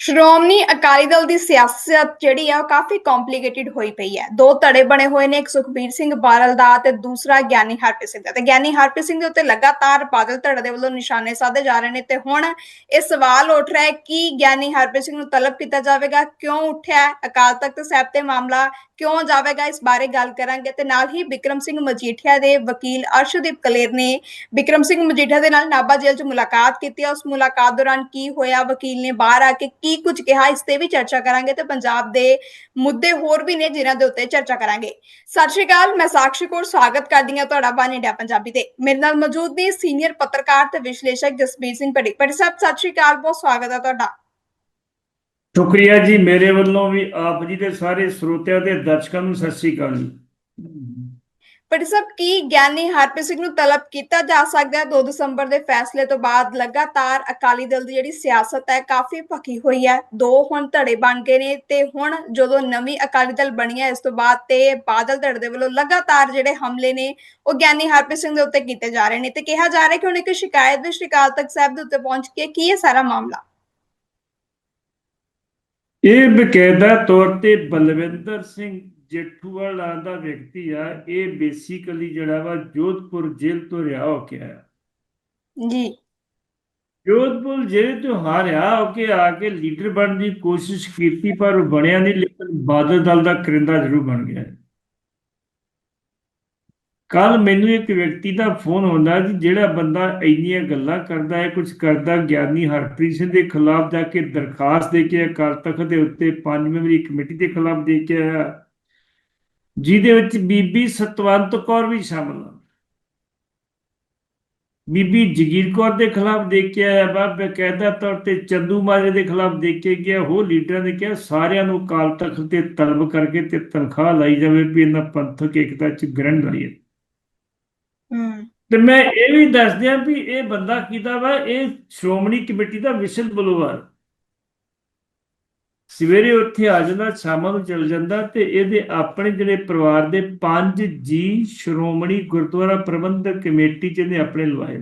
ਸ਼੍ਰੋਮਣੀ ਅਕਾਲੀ ਦਲ ਦੀ ਸਿਆਸਤ ਜਿਹੜੀ ਆ ਉਹ ਕਾਫੀ ਕੰਪਲਿਕੇਟਿਡ ਹੋਈ ਪਈ ਹੈ। ਦੋ ਧੜੇ ਬਣੇ ਹੋਏ ਨੇ, ਇੱਕ ਸੁਖਬੀਰ ਸਿੰਘ ਬਾਦਲ ਦਾ ਤੇ ਦੂਸਰਾ ਗਿਆਨੀ ਹਰਪ੍ਰੀਤ ਸਿੰਘ ਦਾ। ਤੇ ਗਿਆਨੀ ਹਰਪ੍ਰੀਤ ਸਿੰਘ ਦੇ ਉੱਤੇ ਲਗਾਤਾਰ ਬਾਦਲ ਧੜੇ ਦੇ ਵੱਲੋਂ ਨਿਸ਼ਾਨੇ ਸਾਧੇ ਜਾ ਰਹੇ ਨੇ ਤੇ ਹੁਣ ਇਹ ਸਵਾਲ ਉੱਠ ਰਿਹਾ ਹੈ ਕਿ ਗਿਆਨੀ ਹਰਪ੍ਰੀਤ ਸਿੰਘ ਨੂੰ ਤਲਬ ਕੀਤਾ ਜਾਵੇਗਾ, ਕਿਉਂ ਉੱਠਿਆ ਅਕਾਲ ਤਖਤ ਸਾਹਿਬ ਤੇ ਮਾਮਲਾ ਕਿਉਂ ਜਾਵੇਗਾ? ਇਸ ਬਾਰੇ ਗੱਲ ਕਰਾਂਗੇ ਤੇ ਨਾਲ ਹੀ ਵਿਕਰਮ ਸਿੰਘ ਮਜੀਠੀਆ ਦੇ ਵਕੀਲ ਅਰਸ਼ਦੀਪ ਕਲੇਰ ਨੇ ਵਿਕਰਮ ਸਿੰਘ ਮਜੀਠੀਆ ਦੇ ਨਾਲ ਨਾਭਾ ਜੇਲ੍ਹ 'ਚ ਮੁਲਾਕਾਤ ਕੀਤੀ ਹੈ। ਉਸ ਮੁਲਾਕਾਤ ਦੌਰਾਨ ਕੀ ਹੋਇਆ? ਵਕੀਲ ਨੇ ਬਾਹਰ ਆ ਕੇ ਕੀ ਕੁਝ ਕਿਹਾ, ਇਸ ਤੇ ਵੀ ਚਰਚਾ ਕਰਾਂਗੇ ਤੇ ਪੰਜਾਬ ਦੇ ਮੁੱਦੇ ਹੋਰ ਵੀ ਨੇ ਜਿਨ੍ਹਾਂ ਦੇ ਉੱਤੇ ਚਰਚਾ ਕਰਾਂਗੇ। ਸਤਿ ਸ਼੍ਰੀ ਅਕਾਲ, ਮੈਂ ਸਾਕਸ਼ੀ ਕੌਰ, ਸਵਾਗਤ ਕਰਦੀ ਹਾਂ ਤੁਹਾਡਾ ਬਾਨ ਇੰਡੀਆ ਪੰਜਾਬੀ ਤੇ। ਮੇਰੇ ਨਾਲ ਮੌਜੂਦ ਨੇ ਸੀਨੀਅਰ ਪੱਤਰਕਾਰ ਤੇ ਵਿਸ਼ਲੇਸ਼ਕ ਜਸਬੀਰ ਸਿੰਘ ਪੜੀ ਪੜੀ ਸਾਹਿਬ, ਸਤਿ ਸ਼੍ਰੀ ਅਕਾਲ, ਬਹੁਤ ਸਵਾਗਤ ਹੈ ਤੁਹਾਡਾ। ਸ਼ੁਕਰੀਆ ਜੀ ਮੇਰੇ ਵੱਲੋਂ ਵੀ ਆਪ ਜੀ ਦੇ ਸਾਰੇ ਸਰੋਤਿਆਂ ਤੇ ਦਰਸ਼ਕਾਂ ਨੂੰ ਸਤਿ ਸ੍ਰੀ ਅਕਾਲ ਜੀ ਪੜੀ ਕੀ ਗਿਆਨੀ ਹਰਪ੍ਰੀਤ ਸਿੰਘ ਨੂੰ ਤਲਬ ਕੀਤਾ ਜਾ ਸਕਦਾ ਹੈ? 2 ਦਸੰਬਰ ਦੇ ਫੈਸਲੇ ਤੋਂ ਬਾਅਦ ਲਗਾਤਾਰ ਅਕਾਲੀ ਦਲ ਦੀ ਜਿਹੜੀ ਸਿਆਸਤ ਹੈ, ਕਾਫੀ ਭਖੀ ਹੋਈ ਹੈ। ਦੋ ਹੁਣ ਧੜੇ ਬਣ ਗਏ ਨੇ ਤੇ ਹੁਣ ਜਦੋਂ ਨਵੀਂ ਅਕਾਲੀ ਦਲ ਬਣੀ ਹੈ, ਇਸ ਤੋਂ ਬਾਅਦ ਤੇ ਬਾਦਲ ਧੜੇ ਦੇ ਵੱਲੋਂ ਲਗਾਤਾਰ ਜਿਹੜੇ ਹਮਲੇ ਨੇ, ਉਹ ਗਿਆਨੀ ਹਰਪ੍ਰੀਤ ਸਿੰਘ ਦੇ ਉੱਤੇ ਕੀਤੇ ਜਾ ਰਹੇ ਨੇ। ਤੇ ਕਿਹਾ ਜਾ ਰਿਹਾ ਕਿ ਹੁਣ ਇੱਕ ਸ਼ਿਕਾਇਤ ਵੀ ਸ਼੍ਰੀ ਅਕਾਲ ਸਾਹਿਬ ਦੇ ਉੱਤੇ ਪਹੁੰਚ ਕੇ ਕੀ ਹੈ ਸਾਰਾ ਮਾਮਲਾ? ਇਹ ਬਕਾਇਦਾ ਤੌਰ ਤੇ ਬਲਵਿੰਦਰ ਸਿੰਘ ਜੇਠੂਵਾਲ ਨਾਂ ਦਾ ਵਿਅਕਤੀ ਆ ਇਹ ਬੇਸਿਕਲੀ ਜਿਹੜਾ ਵਾ ਜੋਧਪੁਰ ਜੇਲ੍ਹ ਤੋਂ ਰਿਹਾ ਹੋ ਕੇ ਆਇਆ। ਜੀ। ਜੋਧਪੁਰ ਜੇਲ੍ਹ ਤੋਂ ਹਾਰਿਆ ਹੋ ਕੇ ਆ ਕੇ ਲੀਡਰ ਬਣਨ ਦੀ ਕੋਸ਼ਿਸ਼ ਕੀਤੀ ਪਰ ਬਣਿਆ ਨਹੀਂ ਲੇਕਿਨ ਬਾਦਲ ਦਲ ਦਾ ਕਰਿੰਦਾ ਜ਼ਰੂਰ ਬਣ ਗਿਆ। ਕੱਲ ਮੈਨੂੰ ਇੱਕ ਵਿਅਕਤੀ ਦਾ ਫੋਨ ਆਉਂਦਾ ਜੀ ਜਿਹੜਾ ਬੰਦਾ ਇੰਨੀਆਂ ਗੱਲਾਂ ਕਰਦਾ ਹੈ ਕੁਝ ਕਰਦਾ ਗਿਆਨੀ ਹਰਪ੍ਰੀਤ ਸਿੰਘ ਦੇ ਖਿਲਾਫ ਜਾ ਕੇ ਦਰਖਾਸਤ ਦੇ ਕੇ ਅਕਾਲ ਤਖਤ ਦੇ ਉੱਤੇ ਪੰਜ ਮੈਂਬਰੀ ਕਮੇਟੀ ਦੇ ਖਿਲਾਫ ਦੇ ਕੇ ਆਇਆ। ਜਿਹਦੇ ਵਿੱਚ ਬੀਬੀ ਸਤਵੰਤ ਕੌਰ ਵੀ ਸ਼ਾਮਲ ਆ ਬੀਬੀ ਜਗੀਰ ਕੌਰ ਦੇ ਖਿਲਾਫ ਦੇ ਕੇ ਆਇਆ ਵਾ ਬਕਾਇਦਾ ਤੌਰ ਤੇ ਚੰਦੂ ਮਾਜਰੇ ਦੇ ਖਿਲਾਫ ਦੇ ਕੇ ਗਿਆ ਹੋਰ ਲੀਡਰਾਂ ਨੇ ਕਿਹਾ ਸਾਰਿਆਂ ਨੂੰ ਅਕਾਲ ਤਖਤ ਤੇ ਤਲਬ ਕਰਕੇ ਤੇ ਤਨਖਾਹ ਲਾਈ ਜਾਵੇ ਵੀ ਇਹਨਾਂ ਪੰਥਕ ਏਕਤਾ ਚ ਗ੍ਰਹਿਣ ਲਾਈਏ ਹੂੰ। ਤੇ ਮੈਂ ਇਹ ਵੀ ਦੱਸ ਦਿਆਂ ਵੀ ਇਹ ਬੰਦਾ ਕਿਹਦਾ ਵਾ? ਇਹ ਸ਼੍ਰੋਮਣੀ ਕਮੇਟੀ ਦਾ ਵਿਸ਼ਲ ਬਲੂਆ ਸਵੇਰੇ ਉੱਥੇ ਆ ਜਾਂਦਾ ਸ਼ਾਮਾਂ ਨੂੰ ਚਲ ਜਾਂਦਾ ਤੇ ਇਹਦੇ ਆਪਣੇ ਜਿਹੜੇ ਪਰਿਵਾਰ ਦੇ ਪੰਜ ਜੀ ਸ਼੍ਰੋਮਣੀ ਗੁਰਦੁਆਰਾ ਪ੍ਰਬੰਧਕ ਕਮੇਟੀ ਚ ਇਹਨੇ ਆਪਣੇ ਲਵਾਏ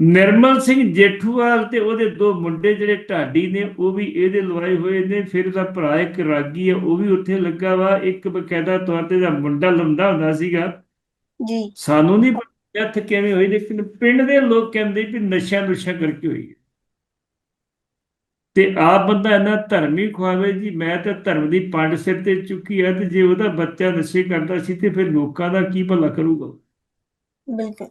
ਨਿਰਮਲ ਸਿੰਘ ਜੇਠੂਵਾਲ ਤੇ ਉਹਦੇ ਦੋ ਮੁੰਡੇ ਜਿਹੜੇ ਢਾਡੀ ਨੇ ਉਹ ਵੀ ਇਹਦੇ ਲਵਾਏ ਹੋਏ ਨੇ। ਫਿਰ ਦਾ ਭਰਾ ਇੱਕ ਰਾਗੀ ਹੈ ਉਹ ਵੀ ਉੱਥੇ ਲੱਗਾ ਵਾ। ਇੱਕ ਬਕਾਇਦਾ ਤੌਰ ਤੇ ਦਾ ਮੁੰਡਾ ਲੰਦਾ ਹੁੰਦਾ ਸੀਗਾ। ਜੀ। ਸਾਨੂੰ ਨਹੀਂ ਪਤਾ ਕਿਵੇਂ ਹੋਈ ਲੇਕਿਨ ਪਿੰਡ ਦੇ ਲੋਕ ਕਹਿੰਦੇ ਵੀ ਨਸ਼ਾ ਨੁਸ਼ਾ ਕਰਕੇ ਹੋਈ ਹੈ। ਤੇ ਆਪ ਬੰਦਾ ਇੰਨਾ ਧਰਮੀ ਖਵਾਵੇ ਜੀ ਮੈਂ ਤਾਂ ਧਰਮ ਦੀ ਪੰਡ ਸਿਰ ਤੇ ਚੁੱਕੀ ਹੈ ਤੇ ਜੇ ਉਹਦਾ ਬੱਚਾ ਨਸ਼ੇ ਕਰਦਾ ਸੀ ਤੇ ਫਿਰ ਲੋਕਾਂ ਦਾ ਕੀ ਭਲਾ ਕਰੂਗਾ? ਬਿਲਕੁਲ।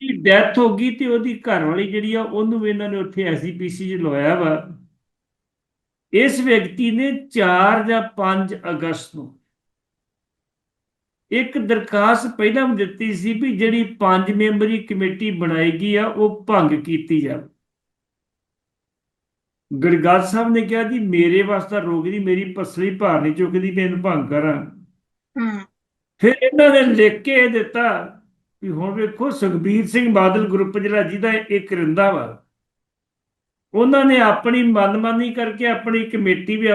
ਦੀ ਡੈਥ ਹੋ ਗਈ ਤੇ ਉਹਦੀ ਘਰ ਵਾਲੀ ਜਿਹੜੀ ਆ ਉਹਨੂੰ ਵੀ ਇਹਨਾਂ ਨੇ ਉੱਥੇ ਐਸਜੀਪੀਸੀ 'ਚ ਲਵਾਇਆ ਵਾ। ਇਸ ਵਿਅਕਤੀ ਨੇ 4 ਜਾਂ 5 ਅਗਸਤ ਨੂੰ ਇੱਕ ਦਰਖਾਸਤ ਪਹਿਲਾਂ ਵੀ ਦਿੱਤੀ ਸੀ ਵੀ ਜਿਹੜੀ ਪੰਜ ਮੈਂਬਰੀ ਕਮੇਟੀ ਬਣਾਈ ਗਈ ਆ ਉਹ ਭੰਗ ਕੀਤੀ ਜਾਵੇ। ਗੜਗਾਲ ਸਾਹਿਬ ਨੇ ਕਿਹਾ ਜੀ ਮੇਰੇ ਵਾਸਤੇ ਰੋਗ ਦੀ ਮੇਰੀ ਪਸਲੀ ਭਾਰ ਨਹੀਂ ਚੁੱਕਦੀ ਮੈਂ ਇਹਨੂੰ ਭੰਗ ਕਰਾਂ। ਹੂੰ। ਫਿਰ ਇਹਨਾਂ ਨੇ ਲਿਖ ਕੇ ਦਿੱਤਾ ਵੀ ਹੁਣ ਵੇਖੋ ਸੁਖਬੀਰ ਸਿੰਘ ਬਾਦਲ ਗਰੁੱਪ ਜਿਹੜਾ ਜਿਹਦਾ ਇਹ ਕਰਿੰਦਾ ਵਾ ਉਹਨਾਂ ਨੇ ਆਪਣੀ ਮਨਮਾਨੀ ਕਰਕੇ ਆਪਣੀ ਕਮੇਟੀ ਵੀ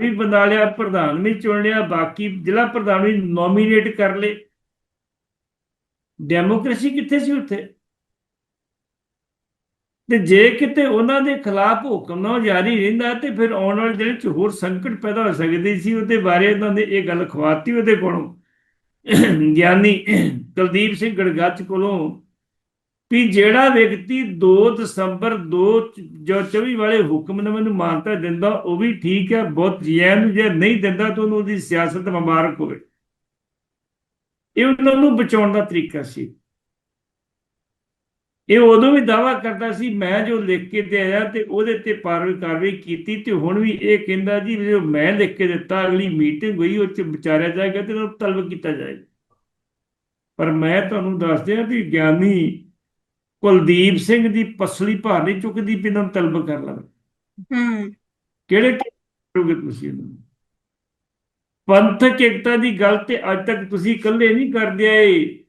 ਵੀ ਬਣਾ ਲਿਆ ਪ੍ਰਧਾਨ ਵੀ ਚੁਣ ਲਿਆ ਬਾਕੀ ਜ਼ਿਲ੍ਹਾ ਪ੍ਰਧਾਨ ਵੀ ਨੋਮੀਨੇਟ ਕਰ ਲਏ। ਡੈਮੋਕ੍ਰੇਸੀ ਕਿੱਥੇ ਸੀ ਉੱਥੇ? ਤੇ ਜੇ ਕਿਤੇ ਉਹਨਾਂ ਦੇ ਖਿਲਾਫ ਹੁਕਮਨਾਮਾ ਜਾਰੀ ਰਹਿੰਦਾ ਤੇ ਫਿਰ ਆਉਣ ਵਾਲੇ ਦਿਨ ਚ ਹੋਰ ਸੰਕਟ ਪੈਦਾ ਹੋ ਸਕਦੀ ਸੀ, ਉਹਦੇ ਬਾਰੇ ਉਹਨਾਂ ਨੇ ਇਹ ਗੱਲ ਖਵਾਤੀ ਉਹਦੇ ਕੋਲੋਂ। ਗਿਆਨੀ ਕੁਲਦੀਪ ਸਿੰਘ ਗੜਗੱਚ ਕੋਲੋਂ ਵੀ ਜਿਹੜਾ ਵਿਅਕਤੀ 2 ਦਸੰਬਰ 2 ਜੋ 24 ਵਾਲੇ ਹੁਕਮਨਾਮੇ ਨੂੰ ਮਾਨਤਾ ਦਿੰਦਾ, ਉਹ ਵੀ ਠੀਕ ਹੈ, ਬਹੁਤ ਜੀਐ ਜੇ ਨਹੀਂ ਦਿੰਦਾ ਤਾਂ ਉਹਨੂੰ ਉਹਦੀ ਸਿਆਸਤ ਮੁਬਾਰਕ ਹੋਵੇ। ਇਹ ਉਹਨਾਂ ਨੂੰ ਬਚਾਉਣ ਦਾ ਤਰੀਕਾ ਸੀ। ਇਹ ਉਦੋਂ ਵੀ ਦਾਵਾ ਕਰਦਾ ਸੀ ਮੈਂ ਜੋ ਲਿਖ ਕੇ ਤੇ ਆਇਆ ਤੇ ਉਹਦੇ ਤੇ ਪਾਰਵੀ ਕਾਰਵਾਈ ਕੀਤੀ ਤੇ ਹੁਣ ਵੀ ਇਹ ਕਹਿੰਦਾ ਜੀ ਜੋ ਮੈਂ ਲਿਖ ਕੇ ਦਿੱਤਾ ਅਗਲੀ ਮੀਟਿੰਗ ਹੋਈ ਉਹ ਚ ਵਿਚਾਰਿਆ ਜਾਏਗਾ ਤੇ ਉਹਨੂੰ ਤਲਬ ਕੀਤਾ ਜਾਏਗਾ। ਪਰ ਮੈਂ ਤੁਹਾਨੂੰ ਦੱਸ ਦਿਆਂ ਵੀ ਗਿਆਨੀ ਕੁਲਦੀਪ ਸਿੰਘ ਦੀ ਪਸਲੀ ਭਾਰ ਨਹੀਂ ਚੁੱਕਦੀ ਵੀ ਇਹਨਾਂ ਨੂੰ ਤਲਬ ਕਰ ਲਵੇ। ਹੂੰ। ਕਿਹੜੇ ਕਰੋਗੇ ਤੁਸੀਂ ਇਹਨੂੰ ਪੰਥਕ ਏਕਤਾ ਦੀ ਗੱਲ ਤੇ ਅੱਜ ਤੱਕ ਤੁਸੀਂ ਇਕੱਲੇ ਨਹੀਂ ਕਰਦੇ ਆਏ।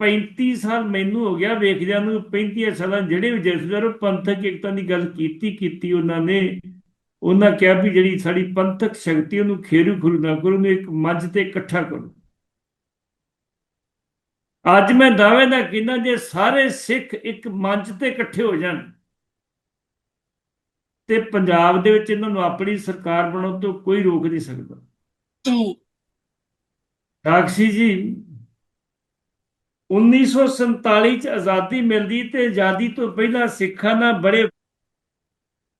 35 ਸਾਲ ਮੈਨੂੰ ਹੋ ਗਿਆ ਵੇਖਦਿਆਂ ਨੂੰ 35 ਸਾਲਾਂ ਜਿਹੜੇ ਵੀ ਜਥੇਦਾਰ ਪੰਥਕ ਏਕਤਾ ਦੀ ਗੱਲ ਕੀਤੀ ਕੀਤੀ ਉਹਨਾਂ ਨੇ। ਉਹਨਾਂ ਕਿਹਾ ਵੀ ਜਿਹੜੀ ਸਾਡੀ ਪੰਥਕ ਸ਼ਕਤੀ ਉਹਨੂੰ ਖੇਰੂ ਖੁਰੂ ਨਾ ਕਰੋ ਉਹਨੂੰ ਇੱਕ ਮੰਚ ਤੇ ਇਕੱਠਾ ਕਰੋ। ਅੱਜ ਮੈਂ ਦਾਅਵੇ ਦਾ ਕਹਿੰਦਾ ਜੇ ਸਾਰੇ ਸਿੱਖ ਇੱਕ ਮੰਚ ਤੇ ਇਕੱਠੇ ਹੋ ਜਾਣ ਤੇ ਪੰਜਾਬ ਦੇ ਵਿੱਚ ਇਹਨਾਂ ਨੂੰ ਆਪਣੀ ਸਰਕਾਰ ਬਣਾਉਣ ਤੋਂ ਕੋਈ ਰੋਕ ਨਹੀਂ ਸਕਦਾ। ਜੀ। ਸਾਕਸ਼ੀ ਜੀ 1947 ਚ ਆਜ਼ਾਦੀ ਮਿਲਦੀ ਤੇ ਆਜ਼ਾਦੀ ਤੋਂ ਪਹਿਲਾਂ ਸਿੱਖਾਂ ਨਾਲ ਬੜੇ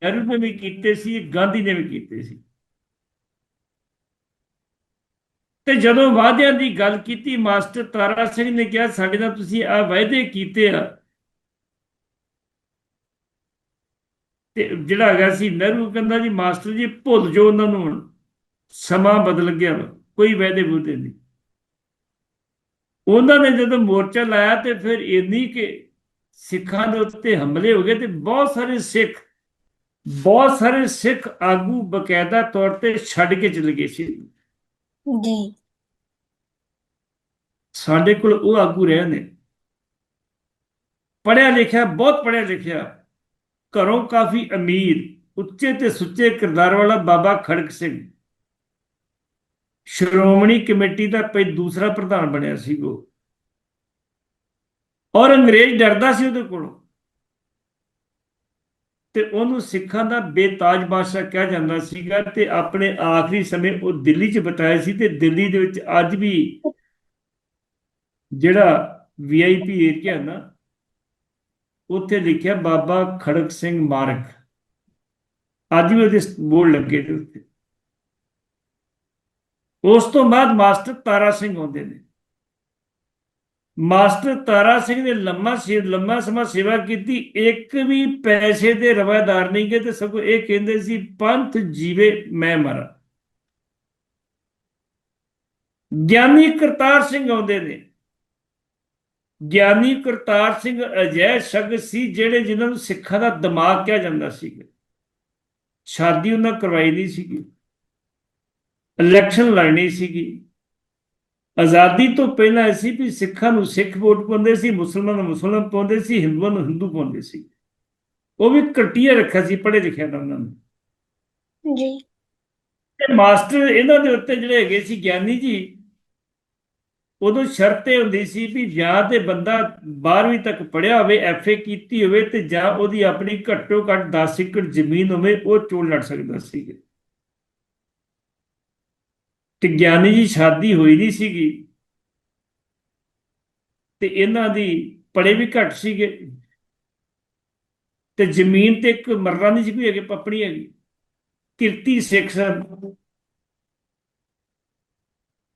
ਨਹਿਰੂ ਨੇ ਵੀ ਕੀਤੇ ਸੀ ਗਾਂਧੀ ਨੇ ਵੀ ਕੀਤੇ ਸੀ। ਤੇ ਜਦੋਂ ਵਾਅਦਿਆਂ ਦੀ ਗੱਲ ਕੀਤੀ ਮਾਸਟਰ ਤਾਰਾ ਸਿੰਘ ਨੇ ਕਿਹਾ ਸਾਡੇ ਨਾਲ ਤੁਸੀਂ ਆ ਵਾਅਦੇ ਕੀਤੇ ਆ। ਤੇ ਜਿਹੜਾ ਹੈਗਾ ਸੀ ਨਹਿਰੂ ਕਹਿੰਦਾ ਜੀ ਮਾਸਟਰ ਜੀ ਭੁੱਲ ਜੋ ਉਹਨਾਂ ਨੂੰ ਸਮਾਂ ਬਦਲ ਗਿਆ ਵਾ, ਕੋਈ ਵਾਅਦੇ ਬੂਦੇ ਨਹੀਂ। ਉਹਨਾਂ ਨੇ ਜਦੋਂ ਮੋਰਚਾ ਲਾਇਆ ਤੇ ਫਿਰ ਇੰਨੀ ਕਿ ਸਿੱਖਾਂ ਦੇ ਉੱਤੇ ਹਮਲੇ ਹੋ ਗਏ ਤੇ ਬਹੁਤ ਸਾਰੇ ਸਿੱਖ ਬਹੁਤ ਸਾਰੇ ਸਿੱਖ ਆਗੂ ਬਕਾਇਦਾ ਤੌਰ ਤੇ ਛੱਡ ਕੇ ਚਲੇ ਗਏ ਸੀ। ਜੀ। ਸਾਡੇ ਕੋਲ ਉਹ ਆਗੂ ਰਹੇ ਨੇ। ਪੜਿਆ ਲਿਖਿਆ ਬਹੁਤ ਪੜਿਆ ਲਿਖਿਆ ਘਰੋਂ ਕਾਫੀ ਅਮੀਰ ਉੱਚੇ ਤੇ ਸੁੱਚੇ ਕਿਰਦਾਰ ਵਾਲਾ ਬਾਬਾ ਖੜਕ ਸਿੰਘ। ਸ਼੍ਰੋਮਣੀ ਕਮੇਟੀ ਦਾ ਪਈ ਦੂਸਰਾ ਪ੍ਰਧਾਨ ਬਣਿਆ ਸੀ ਉਹ। ਔਰ ਅੰਗਰੇਜ਼ ਡਰਦਾ ਸੀ ਉਹਦੇ ਕੋਲੋਂ। ਤੇ ਉਹਨੂੰ ਸਿੱਖਾਂ ਦਾ ਬੇਤਾਜ ਬਾਦਸ਼ਾਹ ਕਿਹਾ ਜਾਂਦਾ ਸੀਗਾ ਤੇ ਆਪਣੇ ਆਖਰੀ ਸਮੇਂ ਉਹ ਦਿੱਲੀ 'ਚ ਬਿਤਾਇਆ ਸੀ ਤੇ ਦਿੱਲੀ ਦੇ ਵਿੱਚ ਅੱਜ ਵੀ ਜਿਹੜਾ ਵੀਆਈਪੀ ਏਰੀਆ ਨਾ, ਉੱਥੇ ਲਿਖਿਆ ਬਾਬਾ ਖੜਕ ਸਿੰਘ ਮਾਰਗ। ਅੱਜ ਵੀ ਉਹਦੇ ਬੋਰਡ ਲੱਗੇ ਨੇ ਉੱਤੇ ਉਸ ਤੋਂ ਬਾਅਦ ਮਾਸਟਰ ਤਾਰਾ ਸਿੰਘ ਆਉਂਦੇ ਨੇ। ਮਾਸਟਰ ਤਾਰਾ ਸਿੰਘ ਨੇ ਲੰਮਾ ਸੇ ਲੰਮਾ ਸਮਾਂ ਸੇਵਾ ਕੀਤੀ, ਇੱਕ ਵੀ ਪੈਸੇ ਦੇ ਰਵਾਦਾਰ ਨਹੀਂ ਗਏ ਤੇ ਸਗੋਂ ਇਹ ਕਹਿੰਦੇ ਸੀ, ਪੰਥ ਜੀਵੇ ਮੈਂ ਮਰਾਂ। ਗਿਆਨੀ ਕਰਤਾਰ ਸਿੰਘ ਆਉਂਦੇ ਨੇ। ਗਿਆਨੀ ਕਰਤਾਰ ਸਿੰਘ ਅਜੈ ਸ਼ਬਦ ਸੀ ਜਿਹੜੇ ਜਿਨ੍ਹਾਂ ਨੂੰ ਸਿੱਖਾਂ ਦਾ ਦਿਮਾਗ ਕਿਹਾ ਜਾਂਦਾ ਸੀ ਸ਼ਾਦੀ ਉਹਨਾਂ ਕਰਵਾਈ ਨਹੀਂ ਸੀਗੀ। ਇਲੈਕਸ਼ਨ ਲੜਨੀ ਸੀਗੀ। ਆਜ਼ਾਦੀ ਤੋਂ ਪਹਿਲਾਂ ਸੀ ਵੀ ਸਿੱਖਾਂ ਨੂੰ ਸਿੱਖ ਵੋਟ ਪਾਉਂਦੇ ਸੀ ਮੁਸਲਮਾਨਾਂ ਨੂੰ ਮੁਸਲਮਾਨ ਪਾਉਂਦੇ ਸੀ ਹਿੰਦੂਆਂ ਨੂੰ ਹਿੰਦੂ ਪਾਉਂਦੇ ਸੀ। ਉਹ ਵੀ ਘਟੀਆ ਰੱਖਿਆ ਸੀ ਪੜ੍ਹੇ ਲਿਖਿਆ ਦਾ ਉਹਨਾਂ ਨੂੰ। ਜੀ। ਤੇ ਮਾਸਟਰ ਇਹਨਾਂ ਦੇ ਉੱਤੇ ਜਿਹੜੇ ਹੈਗੇ ਸੀ ਗਿਆਨੀ ਜੀ ਉਦੋਂ ਸ਼ਰਤ ਇਹ ਹੁੰਦੀ ਸੀ ਵੀ ਜਾਂ ਤੇ ਬੰਦਾ 12ਵੀਂ ਤੱਕ ਪੜ੍ਹਿਆ ਹੋਵੇ ਐਫਏ ਕੀਤੀ ਹੋਵੇ ਤੇ ਜਾਂ ਉਹਦੀ ਆਪਣੀ ਘੱਟੋ ਘੱਟ 10 ਏਕੜ ਜ਼ਮੀਨ ਹੋਵੇ ਉਹ ਚੋਣ ਲੜ ਸਕਦਾ ਸੀ। ਤੇ ਗਿਆਨੀ ਜੀ ਸ਼ਾਦੀ ਹੋਈ ਨਹੀਂ ਸੀਗੀ। ਤੇ ਇਹਨਾਂ ਦੀ ਪੜੇ ਵੀ ਘੱਟ ਸੀਗੇ। ਤੇ ਜ਼ਮੀਨ ਤੇ ਇੱਕ ਮਰਰਾ ਨਹੀਂ ਸੀ ਕੋਈ ਹੈਗੇ ਪੱਪੜੀ ਹੈਗੀ। ਕਿਰਤੀ ਸਿੱਖ ਸਨ।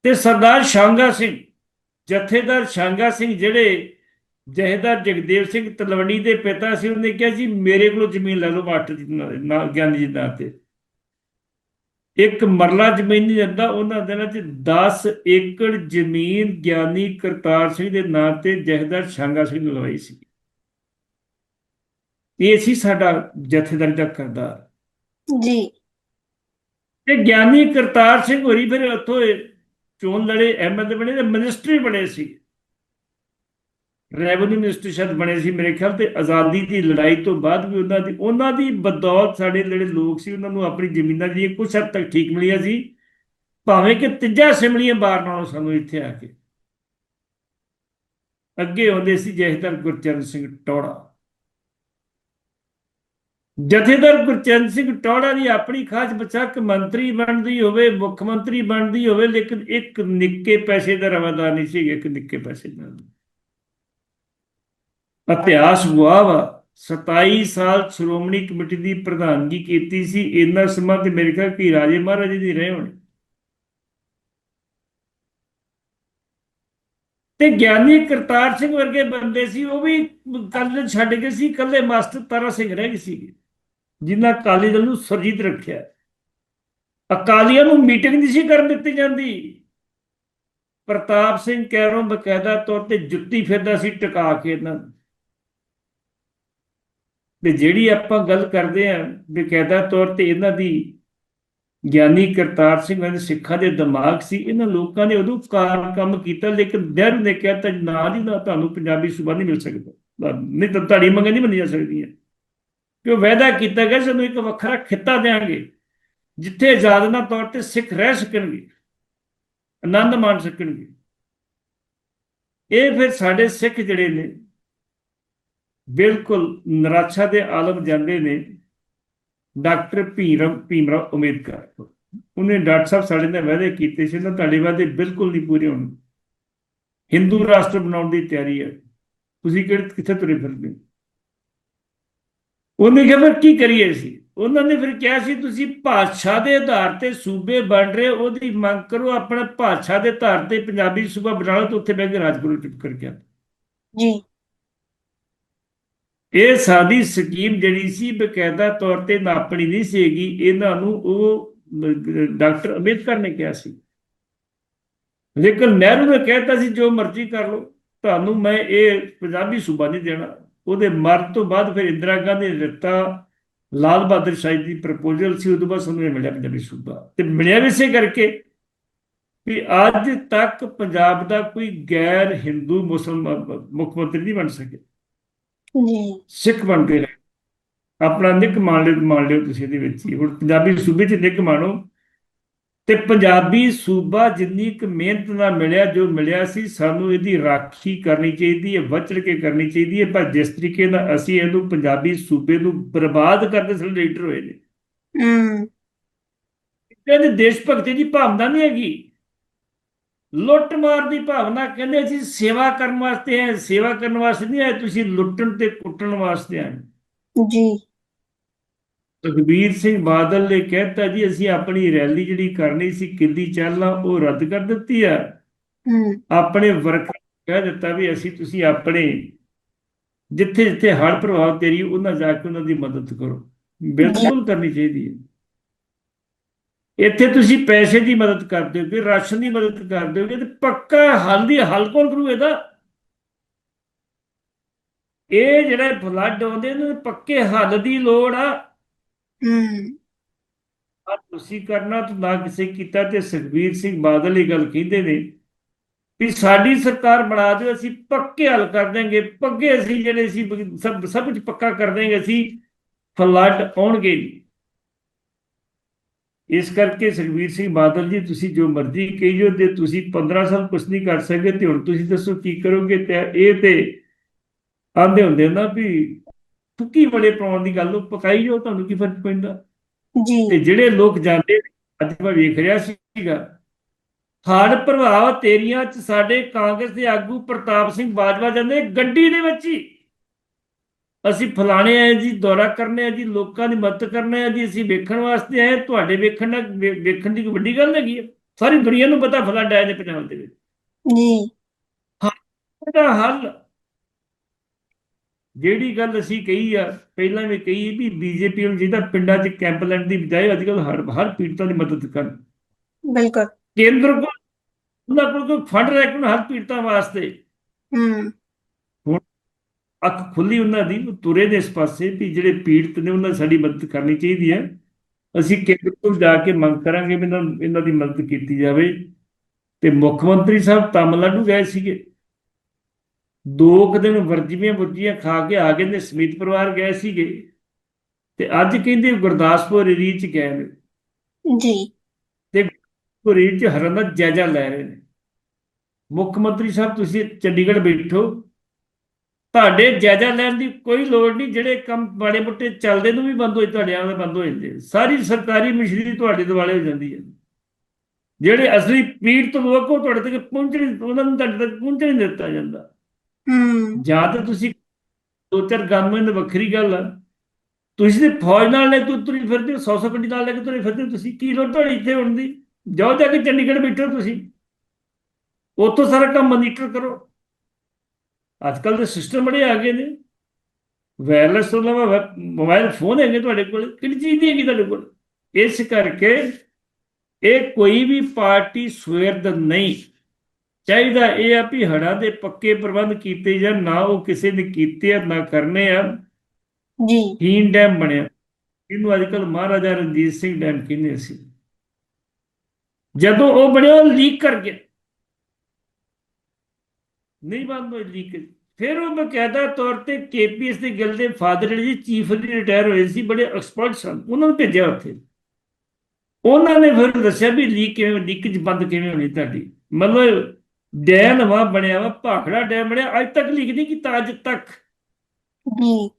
ਤੇ ਸਰਦਾਰ ਸ਼ਾਂਗਾ ਸਿੰਘ, ਜਥੇਦਾਰ ਸ਼ਾਂਗਾ ਸਿੰਘ ਜਿਹੜੇ ਜਹੇਦਾਰ ਜਗਦੇਵ ਸਿੰਘ ਤਲਵੰਡੀ ਦੇ ਪਿਤਾ ਸੀ, ਉਹਨੇ ਕਿਹਾ ਜੀ, ਮੇਰੇ ਕੋਲੋਂ ਜ਼ਮੀਨ ਲੈ ਲਓ ਮਾਸਟਰ ਜੀ ਨਾਲ ਗਿਆਨੀ ਜੀ ਦੇ ਨਾਂ ਤੇ। ਇੱਕ ਮਰਲਾ ਜ਼ਮੀਨ ਨਹੀਂ ਦਿੰਦਾ ਉਹਨਾਂ ਦਿਨਾਂ 'ਚ 10 ਏਕੜ ਜ਼ਮੀਨ ਗਿਆਨੀ ਕਰਤਾਰ ਸਿੰਘ ਦੇ ਨਾਂ ਤੇ ਜਹੇਦਾਰ ਸ਼ਾਂਗਾ ਸਿੰਘ ਨੇ ਲਵਾਈ ਸੀ। ਇਹ ਸੀ ਸਾਡਾ ਜਥੇਦਾਰ ਦਾ ਕਰਦਾਰ। ਜੀ। ਤੇ ਗਿਆਨੀ ਕਰਤਾਰ ਸਿੰਘ ਹੋਰੀ ਫਿਰ ਉੱਥੋਂ ਚੋਣ ਲੜੇ ਐਮਐਲਏ ਬਣੇ ਤੇ ਮਿਨਿਸਟਰੀ ਬਣੇ ਸੀ। ਰੈਵਨਿਊ ਮਿਨਿਸਟਰ ਸ਼ਾਇਦ ਬਣੇ ਸੀ ਮੇਰੇ ਖਿਆਲ ਤੇ ਆਜ਼ਾਦੀ ਦੀ ਲੜਾਈ ਤੋਂ ਬਾਅਦ ਵੀ ਉਹਨਾਂ ਦੀ ਉਹਨਾਂ ਦੀ ਬਦੌਲਤ ਸਾਡੇ ਜਿਹੜੇ ਲੋਕ ਸੀ, ਉਹਨਾਂ ਨੂੰ ਆਪਣੀ ਜ਼ਮੀਨਾਂ ਦੀ ਕੁਝ ਹੱਦ ਤੱਕ ਠੀਕ ਮਿਲੀਆਂ ਸੀ। ਭਾਵੇਂ ਕਿ ਤੀਜਾ ਸਿਮਲੀਆਂ ਬਾਹਰ ਨਾਲੋਂ ਸਾਨੂੰ ਇੱਥੇ ਆ ਕੇ। ਅੱਗੇ ਆਉਂਦੇ ਸੀ ਜਥੇਦਾਰ ਗੁਰਚਰਨ ਸਿੰਘ ਟੌੜਾ ਜਥੇਦਾਰ ਗੁਰਚਰਨ ਸਿੰਘ ਟੌੜਾ ਦੀ ਆਪਣੀ ਖਾਸ ਬਚਾਕ ਮੰਤਰੀ ਬਣਦੀ ਹੋਵੇ, ਮੁੱਖ ਮੰਤਰੀ ਬਣਦੀ ਹੋਵੇ, ਲੇਕਿਨ ਇੱਕ ਨਿੱਕੇ ਪੈਸੇ ਦਾ ਰਵਾਦਾਰ ਨਹੀਂ ਸੀ, ਇੱਕ ਨਿੱਕੇ ਪੈਸੇ ਦਾ। ਇਤਿਹਾਸ ਗਵਾਹ ਵਾ 27 ਸਾਲ ਸ਼੍ਰੋਮਣੀ ਕਮੇਟੀ ਦੀ ਪ੍ਰਧਾਨਗੀ ਕੀਤੀ ਸੀ, ਇੰਨਾ ਸਮਾਂ ਤੇ ਮੇਰੇ ਖਿਆਲ ਕਿ ਰਾਜੇ ਮਹਾਰਾਜੇ ਦੀ ਰਹੇ ਹੋਣੇ। ਤੇ ਗਿਆਨੀ ਕਰਤਾਰ ਸਿੰਘ ਵਰਗੇ ਬੰਦੇ ਸੀ, ਉਹ ਵੀ ਕੱਲ ਛੱਡ ਗਏ ਸੀ ਕੱਲੇ ਮਾਸਟਰ ਤਾਰਾ ਸਿੰਘ ਰਹਿ ਗਏ ਸੀ। ਜਿਨ੍ਹਾਂ ਅਕਾਲੀ ਦਲ ਨੂੰ ਸਰਜੀਤ ਰੱਖਿਆ। ਅਕਾਲੀਆਂ ਨੂੰ ਮੀਟਿੰਗ ਨਹੀਂ ਸੀ ਕਰਨ ਦਿੱਤੀ ਜਾਂਦੀ। ਪ੍ਰਤਾਪ ਸਿੰਘ ਕੈਰੋਂ ਬਕਾਇਦਾ ਤੌਰ ਤੇ ਜੁੱਤੀ ਫਿਰਦਾ ਸੀ, ਟਿਕਾ ਕੇ ਇਹਨਾਂ ਨੂੰ। ਤੇ ਜਿਹੜੀ ਆਪਾਂ ਗੱਲ ਕਰਦੇ ਆਂ ਬਕਾਇਦਾ ਤੌਰ ਤੇ ਇਹਨਾਂ ਦੀ ਗਿਆਨੀ ਕਰਤਾਰ ਸਿੰਘ ਦੇ ਸਿੱਖਾਂ ਦੇ ਦਿਮਾਗ ਸੀ, ਇਹਨਾਂ ਲੋਕਾਂ ਨੇ ਉਦੋਂ ਕਾਰ ਕੰਮ ਕੀਤਾ, ਲੇਕਿਨ ਨਹਿਰੂ ਨੇ ਕਿਹਾ ਤਾਂ ਨਾ ਦੀ ਨਾ ਤੁਹਾਨੂੰ ਪੰਜਾਬੀ ਸੂਬਾ ਨਹੀਂ ਮਿਲ ਸਕਦਾ। ਨਹੀਂ ਤਾਂ ਤੁਹਾਡੀ ਮੰਗ ਨਹੀਂ ਮੰਨੀ ਜਾ ਸਕਦੀ ਹੈ ਕਿ ਉਹ ਵਾਅਦਾ ਕੀਤਾ ਗਿਆ, ਸਾਨੂੰ ਇੱਕ ਵੱਖਰਾ ਖਿੱਤਾ ਦੇਾਂਗੇ ਜਿੱਥੇ ਆਜ਼ਾਦਨਾ ਤੌਰ ਤੇ ਸਿੱਖ ਰਹਿ ਸਕਣਗੇ, ਆਨੰਦ ਮਾਣ ਸਕਣਗੇ। ਇਹ ਫਿਰ ਸਾਡੇ ਸਿੱਖ ਜਿਹੜੇ ਨੇ ਬਿਲਕੁਲ ਨਿਰਾਸ਼ਾ ਦੇ ਆਲਮ ਜਾਂਦੇ ਨੇ ਡਾਕਟਰ ਭੀਰਮ ਭੀਮਰਾਓ ਅੰਬੇਦਕਰ। ਉਹਨੇ ਡਾਕਟਰ ਸਾਹਿਬ ਸਾਡੇ ਨਾਲ ਵਾਅਦੇ ਕੀਤੇ ਸੀ ਨਾ ਤੁਹਾਡੇ ਵਾਅਦੇ ਬਿਲਕੁਲ ਨਹੀਂ ਪੂਰੇ ਹੋਣੇ। ਹਿੰਦੂ ਰਾਸ਼ਟਰ ਬਣਾਉਣ ਦੀ ਤਿਆਰੀ ਹੈ। ਤੁਸੀਂ ਕਿਹੜੇ ਕਿੱਥੇ ਤੁਰੇ ਫਿਰਦੇ ਉਹਨੇ ਕਿਹਾ ਫਿਰ ਕੀ ਕਰੀਏ ਸੀ ਉਹਨਾਂ ਨੇ ਫਿਰ ਕਿਹਾ ਸੀ ਤੁਸੀਂ ਭਾਸ਼ਾ ਦੇ ਆਧਾਰ ਤੇ ਸੂਬੇ ਬਣ ਰਹੇ ਹੋ, ਉਹਦੀ ਮੰਗ ਕਰੋ ਆਪਣੇ ਭਾਸ਼ਾ ਦੇ ਆਧਾਰ ਤੇ ਪੰਜਾਬੀ ਸੂਬਾ ਬਣਾ ਲਓ ਤੇ ਉੱਥੇ ਬਹਿ ਕੇ ਰਾਜਗੁਰੂ ਕਰੋ ਚੁੱਪ ਕਰਕੇ ਜੀ। ਇਹ ਸਾਡੀ ਸਕੀਮ ਜਿਹੜੀ ਸੀ ਬਕਾਇਦਾ ਤੌਰ ਤੇ ਨਾਪਣੀ ਨਹੀਂ ਸੀਗੀ, ਇਹਨਾਂ ਨੂੰ ਉਹ ਡਾਕਟਰ ਅੰਬੇਦਕਰ ਨੇ ਕਿਹਾ ਸੀ। ਲੇਕਿਨ ਨਹਿਰੂ ਨੇ ਕਹਿਤਾ ਸੀ, ਜੋ ਮਰਜ਼ੀ ਕਰ ਲਓ, ਤੁਹਾਨੂੰ ਮੈਂ ਇਹ ਪੰਜਾਬੀ ਸੂਬਾ ਨਹੀਂ ਦੇਣਾ। ਉਹਦੇ ਮਰਨ ਤੋਂ ਬਾਅਦ ਫਿਰ ਇੰਦਰਾ ਗਾਂਧੀ ਨੇ ਦਿੱਤਾ ਲਾਲ ਬਹਾਦਰ ਸ਼ਾਹੀ ਦੀ ਪ੍ਰਪੋਜ਼ਲ ਸੀ, ਉਦੋਂ ਬਾਅਦ ਸਾਨੂੰ ਇਹ ਮਿਲਿਆ ਪੰਜਾਬੀ ਸੂਬਾ। ਤੇ ਮਿਲਿਆ ਵੀ ਇਸੇ ਕਰਕੇ ਵੀ ਅੱਜ ਤੱਕ ਪੰਜਾਬ ਦਾ ਕੋਈ ਗੈਰ ਹਿੰਦੂ ਮੁਸਲਮਾਨ ਮੁੱਖ ਮੰਤਰੀ ਨਹੀਂ ਬਣ ਸਕਿਆ। ਜੀ ਸਿੱਖ ਬਣ ਕੇ ਰਹੇ। ਆਪਣਾ ਨਿੱਕ ਮੰਨ ਲਿਓ ਮੰਨ ਲਿਓ ਤੁਸੀਂ ਇਹਦੇ ਵਿੱਚ ਹੀ। ਹੁਣ ਪੰਜਾਬੀ ਸੂਬੇ 'ਚ ਨਿੱਕ ਮਾਣੋ। ਤੇ ਪੰਜਾਬੀ ਸੂਬਾ ਜਿੰਨੀ ਕੁ ਮਿਹਨਤ ਨਾਲ ਮਿਲਿਆ ਜੋ ਮਿਲਿਆ ਸੀ ਸਾਨੂੰ ਇਹਦੀ ਰਾਖੀ ਕਰਨੀ ਚਾਹੀਦੀ ਹੈ ਵਚੜ ਕੇ ਕਰਨੀ ਚਾਹੀਦੀ ਹੈ। ਪਰ ਜਿਸ ਤਰੀਕੇ ਨਾਲ ਅਸੀਂ ਇਹਨੂੰ ਪੰਜਾਬੀ ਸੂਬੇ ਨੂੰ ਬਰਬਾਦ ਕਰਦੇ ਸਾਡੇ ਲੀਡਰ ਹੋਏ ਨੇ। ਹਮ ਕਹਿੰਦੇ ਦੇਸ਼ ਭਗਤੀ ਦੀ ਭਾਵਨਾ ਨਹੀਂ ਹੈਗੀ। ਲੁੱਟ ਮਾਰ ਦੀ ਭਾਵਨਾ ਕਹਿੰਦੇ ਅਸੀਂ ਸੇਵਾ ਕਰਨ ਵਾਸਤੇ ਆਏ ਸੇਵਾ ਕਰਨ ਵਾਸਤੇ ਨਹੀਂ ਆਏ ਤੁਸੀਂ ਲੁੱਟਣ ਤੇ ਕੁੱਟਣ ਵਾਸਤੇ ਆਏ ਜੀ। ਸੁਖਬੀਰ ਸਿੰਘ ਬਾਦਲ ਨੇ ਕਹਿਤਾ ਜੀ ਅਸੀਂ ਆਪਣੀ ਰੈਲੀ ਜਿਹੜੀ ਕਰਨੀ ਸੀ ਕਿੱਲੀ ਚੱਲਣਾ ਉਹ ਰੱਦ ਕਰ ਦਿੱਤੀ ਆ। ਆਪਣੇ ਵਰਕਰ ਕਹਿ ਦਿੱਤਾ ਵੀ ਅਸੀਂ ਤੁਸੀਂ ਆਪਣੇ ਜਿੱਥੇ ਜਿੱਥੇ ਹੜ੍ਹ ਪ੍ਰਭਾਵ ਤੇਰੀ ਉਹਨਾਂ ਜਾ ਕੇ ਉਹਨਾਂ ਦੀ ਮਦਦ ਕਰੋ। ਬਿਲਕੁਲ ਕਰਨੀ ਚਾਹੀਦੀ ਹੈ। ਇੱਥੇ ਤੁਸੀਂ ਪੈਸੇ ਦੀ ਮਦਦ ਕਰਦੇ ਹੋਗੇ ਰਾਸ਼ਨ ਦੀ ਮਦਦ ਕਰਦੇ ਹੋਗੇ ਤੇ ਪੱਕਾ ਹੱਲ ਦੀ ਹੱਲ ਕੌਣ ਕਰੂ ਇਹਦਾ? ਇਹ ਜਿਹੜੇ ਫਲੱਡ ਆਉਂਦੇ ਨੇ ਪੱਕੇ ਹੱਲ ਦੀ ਲੋੜ ਆ। ਹਮ ਆ ਤੁਸੀਂ ਕਰਨਾ ਤਾਂ ਨਾ ਕਿਸੇ ਕੀਤਾ ਤੇ ਸੁਖਬੀਰ ਸਿੰਘ ਬਾਦਲ ਇਹ ਗੱਲ ਕਹਿੰਦੇ ਨੇ ਵੀ ਸਾਡੀ ਸਰਕਾਰ ਬਣਾ ਦਿਓ ਅਸੀਂ ਪੱਕੇ ਹੱਲ ਕਰ ਦੇਂਗੇ ਪੱਕੇ ਅਸੀਂ ਜਿਹੜੇ ਅਸੀਂ ਬ- ਸਭ ਸਭ ਕੁਝ ਪੱਕਾ ਕਰ ਦੇਂਗੇ ਅਸੀਂ ਫਲੱਡ ਆਉਣਗੇ ਨਹੀਂ ਇਸ ਕਰਕੇ ਸੁਖਬੀਰ ਸਿੰਘ ਬਾਦਲ ਜੀ ਤੁਸੀਂ ਜੋ ਮਰਜ਼ੀ ਕਹੀਓ ਤੇ ਤੁਸੀਂ 15 ਸਾਲ ਕੁਝ ਨਹੀਂ ਕਰ ਸਕੇ ਤੇ ਹੁਣ ਤੁਸੀਂ ਦੱਸੋ ਕੀ ਕਰੋਗੇ ਤੇ ਇਹ ਤੇ ਆਂਦੇ ਹੁੰਦੇ ਨਾ ਵੀ ਤੁੱਕੀ ਬੜੇ ਪਾਉਣ ਦੀ ਗੱਲ ਉਹ ਪਕਾਈ ਜੋ ਤੁਹਾਨੂੰ ਕੀ ਫ਼ਰਕ ਪੈਂਦਾ? ਜੀ। ਤੇ ਜਿਹੜੇ ਲੋਕ ਜਾਂਦੇ ਨੇ, ਅੱਜ ਮੈਂ ਵੇਖ ਰਿਹਾ ਸੀਗਾ ਹੜ੍ਹ ਪ੍ਰਭਾਵ ਤੇਰੀਆਂ ਚ ਸਾਡੇ ਕਾਂਗਰਸ ਦੇ ਆਗੂ ਪ੍ਰਤਾਪ ਸਿੰਘ ਬਾਜਵਾ ਜਾਂਦੇ ਗੱਡੀ ਦੇ ਵਿੱਚ ਹੀ। ਅਸੀਂ ਫਲਾਣੇ ਆਏ ਜੀ ਦੌਰਾ ਕਰਨੇ ਆ ਜੀ ਲੋਕਾਂ ਦੀ ਮਦਦ ਕਰਨੇ ਆ ਜੀ ਅਸੀਂ ਵੇਖਣ ਵਾਸਤੇ ਆਏ ਤੁਹਾਡੇ ਵੇਖਣ ਵੇ- ਵੇਖਣ ਦੀ ਕੋਈ ਵੱਡੀ ਗੱਲ ਹੈਗੀ ਹੈ ਸਾਰੀ ਦੁਨੀਆ ਨੂੰ ਪਤਾ ਫਲੱਡ ਆਏ ਨੇ ਪੰਜਾਬ ਦੇ ਵਿੱਚ। ਜੀ। ਇਹਦਾ ਹੱਲ ਜਿਹੜੀ ਗੱਲ ਅਸੀਂ ਕਹੀ ਆ ਪਹਿਲਾਂ ਵੀ ਕਹੀ ਵੀ ਬੀਜੇਪੀ ਨੂੰ ਜਿਹਦਾ ਪਿੰਡਾਂ 'ਚ ਕੈਂਪ ਲੈਣ ਦੀ ਬਜਾਏ ਅੱਜ ਕੱਲ੍ਹ ਹਰ ਹਰ ਪੀੜਤਾਂ ਦੀ ਮਦਦ ਕਰਨ। ਬਿਲਕੁਲ। ਕੇਂਦਰ ਕੋਲ ਉਹਨਾਂ ਕੋਲ ਕੋਈ ਫੰਡ ਰੱਖ ਨੂੰ ਹਰ ਪੀੜਤਾਂ ਵਾਸਤੇ। ਹਮ ਅੱਖ ਖੁੱਲੀ ਉਹਨਾਂ ਦੀ ਉਹ ਤੁਰੇ ਨੇ ਇਸ ਪਾਸੇ ਵੀ ਜਿਹੜੇ ਪੀੜਤ ਨੇ ਉਹਨਾਂ ਦੀ ਸਾਡੀ ਮਦਦ ਕਰਨੀ ਚਾਹੀਦੀ ਹੈ। ਅਸੀਂ ਕੇਂਦਰ ਕੋਲ ਜਾ ਕੇ ਮੰਗ ਕਰਾਂਗੇ ਵੀ ਇਹਨਾਂ ਇਹਨਾਂ ਦੀ ਮਦਦ ਕੀਤੀ ਜਾਵੇ। ਤੇ ਮੁੱਖ ਮੰਤਰੀ ਸਾਹਿਬ ਤਾਮਿਲਨਾਡੂ ਗਏ ਸੀਗੇ। ਦੋ ਕੁ ਦਿਨ ਵਰਜੀਆਂ ਵਰਜੀਆਂ ਖਾ ਕੇ ਆ ਗਏ ਨੇ ਸਮੀਤ ਪਰਿਵਾਰ ਗਏ ਸੀਗੇ। ਤੇ ਅੱਜ ਕਹਿੰਦੇ ਗੁਰਦਾਸਪੁਰ ਏਰੀਏ ਚ ਗਏ ਨੇ। ਜੀ। ਪੁਰੀ ਚ ਹਰਨ ਦਾ ਜਾਇਜ਼ਾ ਲੈ ਰਹੇ ਨੇ। ਮੁੱਖ ਮੰਤਰੀ ਸਾਹਿਬ ਤੁਸੀਂ ਚੰਡੀਗੜ੍ਹ ਬੈਠੋ। ਤੁਹਾਡੇ ਜਾਇਜ਼ਾ ਲੈਣ ਦੀ ਕੋਈ ਲੋੜ ਨਹੀਂ ਜਿਹੜੇ ਕੰਮ ਮਾੜੇ ਮੋਟੇ ਚੱਲਦੇ ਨੂੰ ਵੀ ਬੰਦ ਹੋਏ ਤੁਹਾਡੇ ਆਲੇ ਬੰਦ ਹੋ ਜਾਂਦੇ ਸਾਰੀ ਸਰਕਾਰੀ ਮਸ਼ੀਨਰੀ ਤੁਹਾਡੇ ਦੁਆਲੇ ਹੋ ਜਾਂਦੀ ਹੈ ਜਿਹੜੇ ਅਸਲੀ ਪੀੜ ਤੋਂ ਲੋਕ ਉਹ ਤੁਹਾਡੇ ਤੱਕ ਪਹੁੰਚਣ ਉਹਨਾਂ ਨੂੰ ਤੁਹਾਡੇ ਤੱਕ ਪਹੁੰਚਣ ਨਹੀਂ ਦਿੱਤਾ ਜਾਂਦਾ। ਹਮ ਜਾਂ ਤਾਂ ਤੁਸੀਂ ਦੋ ਚਾਰ ਗਨਮੈਨ ਵੱਖਰੀ ਗੱਲ ਆ। ਤੁਸੀਂ ਤੇ ਫੌਜ ਨਾਲ ਲੈ ਕੇ ਤੁਰੀ ਫਿਰਦੇ ਹੋ 100 100 ਗੱਡੀ ਨਾਲ ਲੈ ਕੇ ਤੁਰੇ ਫਿਰਦੇ ਹੋ ਤੁਸੀਂ ਕੀ ਲੋੜ ਤੁਹਾਡੀ ਇੱਥੇ ਹੋਣ ਦੀ? ਜਾਓ ਜਾ ਕੇ ਚੰਡੀਗੜ੍ਹ ਬੈਠੋ ਤੁਸੀਂ। ਉੱਥੋਂ ਸਾਰਾ ਕੰਮ ਮੋਨੀਟਰ ਕਰੋ। ਅੱਜ ਕੱਲ ਦੇ ਸਿਸਟਮ ਬੜੇ ਆ ਗਏ ਨੇ। ਵਾਇਰਲੈਸ ਤੋਂ ਇਲਾਵਾ ਮੋਬਾਈਲ ਫੋਨ ਹੈਗੇ ਤੁਹਾਡੇ ਕੋਲ ਕਿਹੜੀ ਚੀਜ਼ ਦੀ ਹੈਗੀ ਤੁਹਾਡੇ ਕੋਲ? ਇਸ ਕਰਕੇ ਇਹ ਕੋਈ ਵੀ ਪਾਰਟੀ ਸਵੇਰਦ ਨਹੀਂ। ਚਾਹੀਦਾ ਇਹ ਆ ਵੀ ਹੜ੍ਹਾਂ ਦੇ ਪੱਕੇ ਪ੍ਰਬੰਧ ਕੀਤੇ ਜਾਣ ਨਾ ਉਹ ਕਿਸੇ ਨੇ ਕੀਤੇ ਆ ਨਾ ਕਰਨੇ ਆ। ਜੀ। ਹੀਨ ਡੈਮ ਬਣਿਆ। ਇਹਨੂੰ ਅੱਜ ਕੱਲ ਮਹਾਰਾਜਾ ਰਣਜੀਤ ਸਿੰਘ ਡੈਮ ਕਹਿੰਦੇ ਸੀ। ਜਦੋਂ ਉਹ ਬਣਿਆ ਉਹ ਲੀਕ ਕਰ ਗਿਆ। ਨਹੀਂ ਬੰਦ ਹੋਈ ਲੀਕ ਫਿਰ ਉਹ ਬਕਾਇਦਾ ਤੌਰ ਤੇ ਕੇਪੀਐਸ ਦੇ ਗਿਲ ਦੇ ਫਾਦਰ ਜਿਹੜੇ ਜੀ ਚੀਫ ਦੀ ਰਿਟਾਇਰ ਹੋਏ ਸੀ ਬੜੇ ਐਕਸਪਰਟ ਸਨ। ਉਹਨਾਂ ਨੂੰ ਭੇਜਿਆ ਉੱਥੇ। ਉਹਨਾਂ ਨੇ ਫਿਰ ਦੱਸਿਆ ਵੀ ਲੀਕ ਕਿਵੇਂ ਲੀਕੇਜ ਬੰਦ ਕਿਵੇਂ ਹੋਣੀ ਤੁਹਾਡੀ। ਮਤਲਬ ਡੈਮ ਨਵਾਂ ਬਣਿਆ ਵਾ ਭਾਖੜਾ ਡੈਮ ਬਣਿਆ ਅੱਜ ਤੱਕ ਲੀਕ ਨਹੀਂ ਕੀਤਾ ਅੱਜ ਤੱਕ। ਜੀ।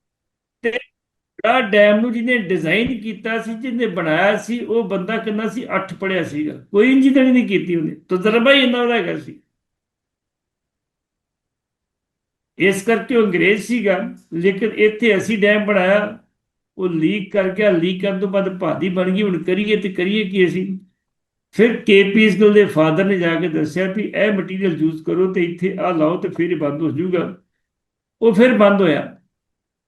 ਬੜਾ ਡੈਮ ਨੂੰ ਜਿਹਨੇ ਡਿਜ਼ਾਈਨ ਕੀਤਾ ਸੀ ਜਿਹਨੇ ਬਣਾਇਆ ਸੀ ਉਹ ਬੰਦਾ ਕਿੰਨਾ ਸੀ? 8 ਪੜਿਆ ਸੀਗਾ। ਕੋਈ ਇੰਜੀਨੀਅਰਿੰਗ ਨਹੀਂ ਕੀਤੀ ਉਹਨੇ। ਤਜਰਬਾ ਹੀ ਇੰਨਾ ਉਹਦਾ ਹੈਗਾ ਸੀ। ਇਸ ਕਰਕੇ ਉਹ ਅੰਗਰੇਜ਼ ਸੀਗਾ ਲੇਕਿਨ ਇੱਥੇ ਅਸੀਂ ਡੈਮ ਬਣਾਇਆ ਉਹ ਲੀਕ ਕਰ ਗਿਆ ਲੀਕ ਕਰਨ ਤੋਂ ਬਾਅਦ ਭਾਦੀ ਬਣ ਗਈ ਹੁਣ ਕਰੀਏ ਤੇ ਕਰੀਏ ਕੀ ਅਸੀਂ? ਫਿਰ ਕੇਪੀ ਸਕੂਲ ਦੇ ਫਾਦਰ ਨੇ ਜਾ ਕੇ ਦੱਸਿਆ ਵੀ ਇਹ ਮਟੀਰੀਅਲ ਯੂਜ਼ ਕਰੋ ਤੇ ਇੱਥੇ ਆ ਲਾਓ ਤੇ ਫਿਰ ਬੰਦ ਹੋ ਜਾਊਗਾ। ਉਹ ਫਿਰ ਬੰਦ ਹੋਇਆ।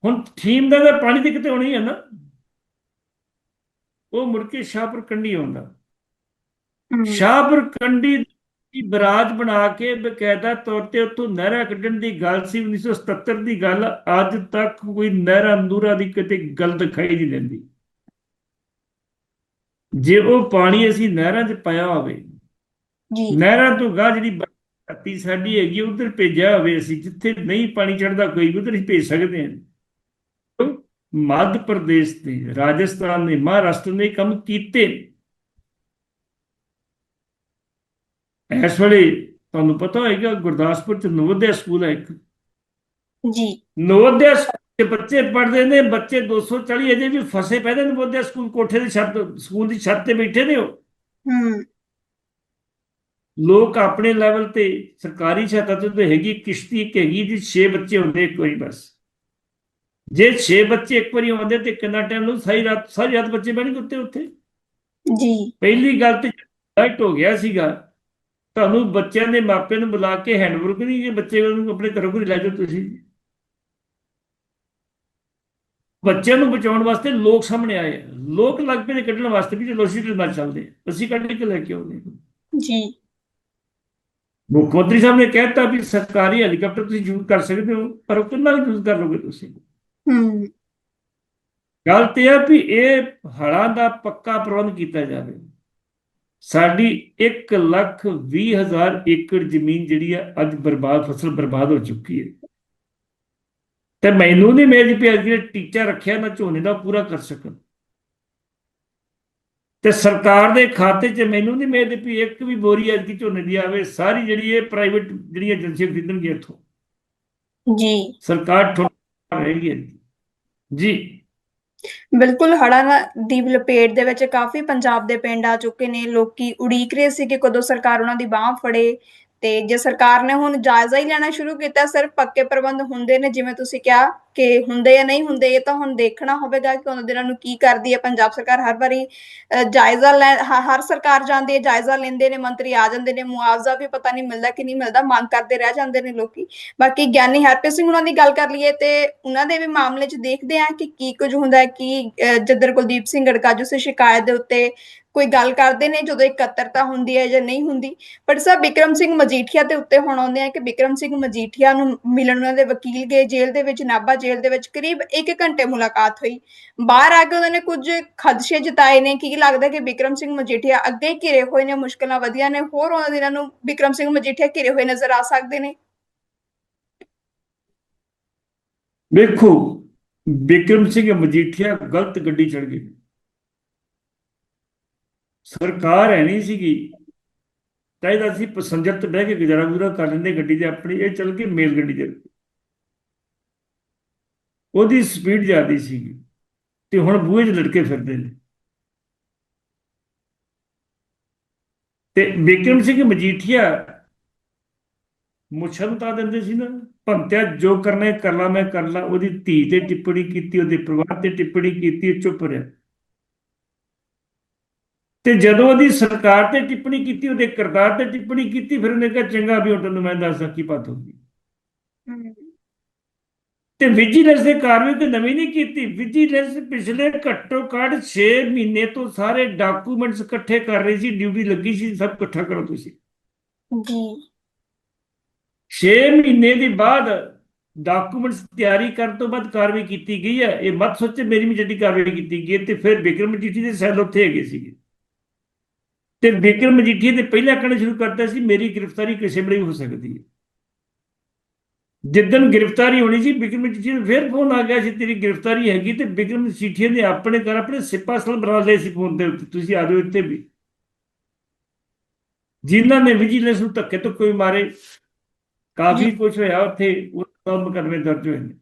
ਹੁਣ ਥੀਮ ਦਾ ਤਾਂ ਪਾਣੀ ਤੇ ਕਿਤੇ ਹੋਣੀ ਹੈ ਨਾ। ਉਹ ਮੁੜ ਕੇ ਸ਼ਾਹਪੁਰ ਕੰਢੀ ਆਉਂਦਾ। ਸ਼ਾਹਪੁਰ ਕੰਢੀ ਦੀ ਬਰਾਜ ਬਣਾ ਕੇ ਬਕਾਇਦਾ ਤੌਰ ਤੇ ਉੱਥੋਂ ਨਹਿਰਾਂ ਕੱਢਣ ਦੀ ਗੱਲ ਸੀ 1977 ਦੀ ਗੱਲ ਅੱਜ ਤੱਕ ਕੋਈ ਨਹਿਰਾਂ ਨੂਰਾਂ ਦੀ ਕਿਤੇ ਗੱਲ ਦਿਖਾਈ ਨਹੀਂ ਦਿੰਦੀ। ਜੇ ਉਹ ਪਾਣੀ ਅਸੀਂ ਨਹਿਰਾਂ 'ਚ ਪਾਇਆ ਹੋਵੇ ਜੀ। ਨਹਿਰਾਂ ਤੋਂ ਗਾਂ ਜਿਹੜੀ ਧਰਤੀ ਸਾਡੀ ਹੈਗੀ ਉਧਰ ਭੇਜਿਆ ਹੋਵੇ ਅਸੀਂ ਜਿੱਥੇ ਨਹੀਂ ਪਾਣੀ ਚੜਦਾ ਕੋਈ ਉਧਰ ਹੀ ਭੇਜ ਸਕਦੇ ਹਾਂ। ਮੱਧ ਪ੍ਰਦੇਸ਼ ਨੇ ਰਾਜਸਥਾਨ ਨੇ ਮਹਾਰਾਸ਼ਟਰ ਨੇ ਕੰਮ ਕੀਤੇ। ਇਸ ਵੇਲੇ ਤੁਹਾਨੂੰ ਪਤਾ ਹੋਏਗਾ ਗੁਰਦਾਸਪੁਰ ਚ ਨਵੋਦਿਆ ਸਕੂਲ ਹੈ ਇੱਕ। ਜੀ। ਨਵੋਦਿਆ ਸਕੂਲ ਦੇ ਬੱਚੇ ਪੜ੍ਹਦੇ ਨੇ ਬੱਚੇ 240 ਅਜੇ ਵੀ ਫਸੇ ਪਏ ਨੇ ਨਵੋਦਿਆ ਸਕੂਲ ਕੋਠੇ ਦੀ ਛੱਤ ਸਕੂਲ ਦੀ ਛੱਤ ਤੇ ਬੈਠੇ ਨੇ ਉਹ। ਹਮ ਲੋਕ ਆਪਣੇ ਲੈਵਲ ਤੇ ਸਰਕਾਰੀ ਛਾਤਾ ਤੇ ਤਾਂ ਹੈਗੀ ਕਿਸ਼ਤੀ ਇੱਕ ਹੈਗੀ ਜੀ 6 ਬੱਚੇ ਹੁੰਦੇ ਇੱਕ ਵਾਰੀ ਬਸ। ਜੇ 6 ਬੱਚੇ ਇੱਕ ਵਾਰੀ ਆਉਂਦੇ ਤੇ ਕਿੰਨਾ ਟਾਈਮ ਲੂ ਸਾਰੀ ਰਾਤ ਸਾਰੀ ਰਾਤ ਬੱਚੇ ਬਹਿਣਗੇ ਉੱਤੇ ਉੱਥੇ ਜੀ। ਪਹਿਲੀ ਗੱਲ ਤੇ ਲਾਈਟ ਹੋ ਗਿਆ ਸੀਗਾ। ਤੁਹਾਨੂੰ ਬੱਚਿਆਂ ਦੇ ਮਾਪਿਆਂ ਨੂੰ ਬੁਲਾ ਕੇ ਹੈਂਡਵਰਕ ਨਹੀਂ ਕਿ ਬੱਚੇ ਨੂੰ ਆਪਣੇ ਘਰੋਂ ਕੋਈ ਲੈ ਜਾਓ ਤੁਸੀਂ ਬੱਚਿਆਂ ਨੂੰ ਬਚਾਉਣ ਵਾਸਤੇ ਲੋਕ ਸਾਹਮਣੇ ਆਏ ਆ। ਲੋਕ ਲੱਗ ਪਏ ਨੇ ਕੱਢਣ ਵਾਸਤੇ ਵੀ ਚਲੋ ਅਸੀਂ ਤੇ ਨਾਲ ਚੱਲਦੇ ਹਾਂ। ਅਸੀਂ ਕੱਢ ਕੇ ਲੈ ਕੇ ਆਉਂਦੇ ਹਾਂ। ਜੀ ਮੁੱਖ ਮੰਤਰੀ ਸਾਹਿਬ ਨੇ ਕਹਿਤਾ ਵੀ ਸਰਕਾਰੀ ਹੈਲੀਕਾਪਟਰ ਤੁਸੀਂ ਯੂਜ਼ ਕਰ ਸਕਦੇ ਹੋ ਪਰ ਉਹ ਕਿੰਨਾ ਯੂਜ਼ ਕਰ ਲੋਗੇ ਤੁਸੀਂ ਹਮ ਗੱਲ ਤੇ ਹੈ ਵੀ ਇਹ ਹੜ੍ਹਾਂ ਦਾ ਪੱਕਾ ਪ੍ਰਬੰਧ ਕੀਤਾ ਜਾਵੇ ਸਾਡੀ 1 ਲੱਖ 20 ਹਜ਼ਾਰ ਏਕੜ ਜ਼ਮੀਨ ਜਿਹੜੀ ਆ ਅੱਜ ਬਰਬਾਦ ਫਸਲ ਬਰਬਾਦ ਹੋ ਚੁੱਕੀ ਹੈ। ਤੇ ਮੈਨੂੰ ਨਹੀਂ ਮੇਜ ਪਿਆ ਜਿਹੜਾ ਟੀਚਾ ਰੱਖਿਆ ਨਾ ਝੋਨੇ ਦਾ ਪੂਰਾ ਕਰ ਸਕਣ। ਤੇ ਸਰਕਾਰ ਦੇ ਖਾਤੇ 'ਚ ਮੈਨੂੰ ਨਹੀਂ ਮੇਦ ਵੀ ਇੱਕ ਵੀ ਬੋਰੀ ਅੱਜ ਦੀ ਝੋਨੇ ਦੀ ਆਵੇ ਸਾਰੀ ਜਿਹੜੀ ਇਹ ਪ੍ਰਾਈਵੇਟ ਜਿਹੜੀ ਏਜੰਸੀਆਂ ਖਰੀਦਣਗੀਆਂ ਇੱਥੋਂ। ਜੀ। ਸਰਕਾਰ ਠੋਕ ਰਹੀ ਹੈ ਜੀ। ਬਿਲਕੁਲ ਹੜ੍ਹਾਂ ਦੀ ਲਪੇਟ ਦੇ ਵਿੱਚ ਕਾਫੀ ਪੰਜਾਬ ਦੇ ਪਿੰਡ ਆ ਚੁੱਕੇ ਨੇ, ਲੋਕੀ ਉਡੀਕ ਰਹੇ ਸੀ ਕਿ ਕਦੋਂ ਸਰਕਾਰ ਉਹਨਾਂ ਦੀ ਬਾਹ ਫੜੇ ਤੇ ਜੇ ਸਰਕਾਰ ਨੇ ਹੁਣ ਜਾਇਜ਼ਾ ਹੀ ਲੈਣਾ ਸ਼ੁਰੂ ਕੀਤਾ ਸਿਰਫ ਪੱਕੇ ਪ੍ਰਬੰਧ ਹੁੰਦੇ ਨੇ ਜਿਵੇਂ ਤੁਸੀਂ ਕਿਹਾ ਕਿ ਹੁੰਦੇ ਜਾਂ ਨਹੀਂ ਹੁੰਦੇ ਇਹ ਤਾਂ ਹੁਣ ਦੇਖਣਾ ਹੋਵੇਗਾ ਕਿ ਉਹਨਾਂ ਦਿਨਾਂ ਨੂੰ ਕੀ ਕਰਦੀ ਹੈ ਪੰਜਾਬ ਸਰਕਾਰ। ਹਰ ਵਾਰੀ ਜਾਇਜ਼ਾ ਹਰ ਸਰਕਾਰ ਜਾਂਦੀ ਹੈ ਜਾਇਜ਼ਾ ਲੈਂਦੇ ਨੇ ਮੰਤਰੀ ਆ ਜਾਂਦੇ ਨੇ ਮੁਆਵਜ਼ਾ ਵੀ ਪਤਾ ਨਹੀਂ ਮਿਲਦਾ ਕਿ ਨਹੀਂ ਮਿਲਦਾ ਮੰਗ ਕਰਦੇ ਰਹਿ ਜਾਂਦੇ ਨੇ ਲੋਕੀ। ਬਾਕੀ ਗਿਆਨੀ ਹਰਪ੍ਰੀਤ ਸਿੰਘ ਉਹਨਾਂ ਦੀ ਗੱਲ ਕਰ ਲਈਏ ਤੇ ਉਹਨਾਂ ਦੇ ਵੀ ਮਾਮਲੇ 'ਚ ਦੇਖਦੇ ਆ ਕਿ ਕੀ ਕੁਝ ਹੁੰਦਾ ਹੈ ਕਿ ਅਹ, ਕੁਲਦੀਪ ਸਿੰਘ ਗੜਕਾਜੂ ਸੇ ਸ਼ਿਕਾਇਤ ਦੇ ਉੱਤੇ ਕੋਈ ਗੱਲ ਕਰਦੇ ਨੇ ਜਦੋਂ ਇਕੱਤਰਤਾ ਹੁੰਦੀ ਹੈ ਜਾਂ ਨਹੀਂ ਹੁੰਦੀ, ਪਰ ਸਰ ਬਿਕਰਮ ਸਿੰਘ ਮਜੀਠੀਆ ਦੇ ਉੱਤੇ ਹੁਣ ਆਉਂਦੇ ਆ ਕਿ ਬਿਕਰਮ ਸਿੰਘ ਮਜੀਠੀਆ ਨੂੰ ਮਿਲਣ ਉਹਨਾਂ ਦੇ ਵਕੀਲ ਗਏ ਜੇਲ੍ਹ ਦੇ ਵਿੱਚ, ਨਾਭਾ ਜੇਲ੍ਹ ਦੇ ਵਿੱਚ ਕਰੀਬ 1 ਘੰਟੇ ਮੁਲਾਕਾਤ ਹੋਈ। ਬਾਹਰ ਆ ਕੇ ਉਹਨਾਂ ਨੇ ਕੁਝ ਖਦਸ਼ੇ ਜਤਾਏ ਨੇ, ਕੀ ਲੱਗਦਾ ਕਿ ਬਿਕਰਮ ਸਿੰਘ ਮਜੀਠੀਆ ਅੱਗੇ ਘਿਰੇ ਹੋਏ ਨੇ, ਮੁਸ਼ਕਲਾਂ ਵਧੀਆਂ ਨੇ, ਹੋਰ ਉਹਨਾਂ ਦਿਨਾਂ ਨੂੰ ਬਿਕਰਮ ਸਿੰਘ ਮਜੀਠੀਆ ਘਿਰੇ ਹੋਏ ਨਜ਼ਰ ਆ ਸਕਦੇ ਨੇ? ਵੇਖੋ, ਬਿਕਰਮ ਸਿੰਘ ਮਜੀਠੀਆ ਗਲਤ ਗੱਡੀ ਚੜ ਗਈ ਸਰਕਾਰ ਹੈ ਨਹੀਂ ਸੀਗੀ। ਚਾਹੀਦਾ ਸੀ ਪੈਸੰਜਰ ਤੇ ਬਹਿ ਕੇ ਗੁਜ਼ਾਰਾ ਗੁਜ਼ਾਰਾ ਕਰ ਲੈਂਦੇ ਗੱਡੀ ਤੇ ਆਪਣੀ। ਇਹ ਚੱਲ ਕੇ ਮੇਲ ਗੱਡੀ ਤੇ ਉਹਦੀ ਸਪੀਡ ਜ਼ਿਆਦੀ ਸੀਗੀ। ਤੇ ਹੁਣ ਬੂਹੇ 'ਚ ਲਟਕੇ ਫਿਰਦੇ ਨੇ। ਤੇ ਬਿਕਰਮ ਸਿੰਘ ਮਜੀਠੀਆ ਮੁਛਨ ਦਿੰਦੇ ਸੀ ਨਾ। ਭੰਤਿਆ ਜੋ ਕਰਨਾ ਕਰ ਲਾ, ਮੈਂ ਕਰ ਲਾ। ਉਹਦੀ ਧੀ ਤੇ ਟਿੱਪਣੀ ਕੀਤੀ, ਉਹਦੇ ਪਰਿਵਾਰ ਤੇ ਟਿੱਪਣੀ ਕੀਤੀ ਇਹ ਚੁੱਪ ਰਿਹਾ। ਤੇ ਜਦੋਂ ਉਹਦੀ ਸਰਕਾਰ ਤੇ ਟਿੱਪਣੀ ਕੀਤੀ ਉਹਦੇ ਕਿਰਦਾਰ ਤੇ ਟਿੱਪਣੀ ਕੀਤੀ ਫਿਰ ਉਹਨੇ ਕਿਹਾ ਚੰਗਾ ਵੀ ਹੁਣ ਤੈਨੂੰ ਮੈਂ ਦੱਸਦਾ ਕੀ ਬਾਤ ਹੋਗੀ ਤੇ ਵਿਜੀਲੈਂਸ ਦੇ ਕਾਰਵਾਈ ਤੇ ਨਵੀਂ ਨਹੀਂ ਕੀਤੀ। ਵਿਜੀਲੈਂਸ ਪਿਛਲੇ ਘੱਟੋ ਘੱਟ 6 ਮਹੀਨੇ ਤੋਂ ਸਾਰੇ ਡਾਕੂਮੈਂਟਸ ਇਕੱਠੇ ਕਰ ਰਹੀ ਸੀ ਡਿਊਟੀ ਲੱਗੀ ਸੀ ਸਭ ਇਕੱਠਾ ਕਰੋ ਤੁਸੀਂ। ਜੀ। 6 ਮਹੀਨੇ ਦੇ ਬਾਅਦ ਡਾਕੂਮੈਂਟਸ ਤਿਆਰੀ ਕਰਨ ਤੋਂ ਬਾਅਦ ਕਾਰਵਾਈ ਕੀਤੀ ਗਈ ਹੈ। ਇਹ ਮਤ ਸੋਚੇ ਮੇਰੀ ਵੀ ਜਿਹੜੀ ਕਾਰਵਾਈ ਕੀਤੀ ਗਈ ਤੇ ਫਿਰ ਬਿਕਰਮ ਮਜੀਠੀ ਦੇ ਸੈੱਲ ਉੱਥੇ ਹੈਗੇ ਸੀਗੇ। ਤੇ ਬਿਕਰਮ ਮਜੀਠੀ ਨੇ ਪਹਿਲਾਂ ਕਹਿਣਾ ਸ਼ੁਰੂ ਕਰਤਾ ਸੀ ਮੇਰੀ ਗ੍ਰਿਫਤਾਰੀ ਕਿਸੇ ਵੇਲੇ ਵੀ ਹੋ ਸਕਦੀ ਹੈ। ਜਿੱਦਣ ਗ੍ਰਿਫਤਾਰੀ ਹੋਣੀ ਸੀ ਬਿਕਰਮ ਮਜੀਠੀ ਨੂੰ ਫਿਰ ਫੋਨ ਆ ਗਿਆ ਸੀ ਤੇਰੀ ਗ੍ਰਿਫਤਾਰੀ ਹੈਗੀ ਤੇ ਬਿਕਰਮ ਮਜੀਠੀ ਨੇ ਆਪਣੇ ਘਰ ਆਪਣੇ ਸਿਪਾ ਸਲ ਬਣਾ ਲਏ ਸੀ ਫੋਨ ਦੇ ਉੱਤੇ ਤੁਸੀਂ ਆ ਜਾਓ ਇੱਥੇ ਵੀ। ਜਿਨ੍ਹਾਂ ਨੇ ਵਿਜੀਲੈਂਸ ਨੂੰ ਧੱਕੇ ਤੋਂ ਕੋਈ ਮਾਰੇ ਕਾਫੀ ਕੁਝ ਹੋਇਆ ਉੱਥੇ ਉਹ ਮੁਕੱਦਮੇ ਦਰਜ ਹੋਏ ਨੇ।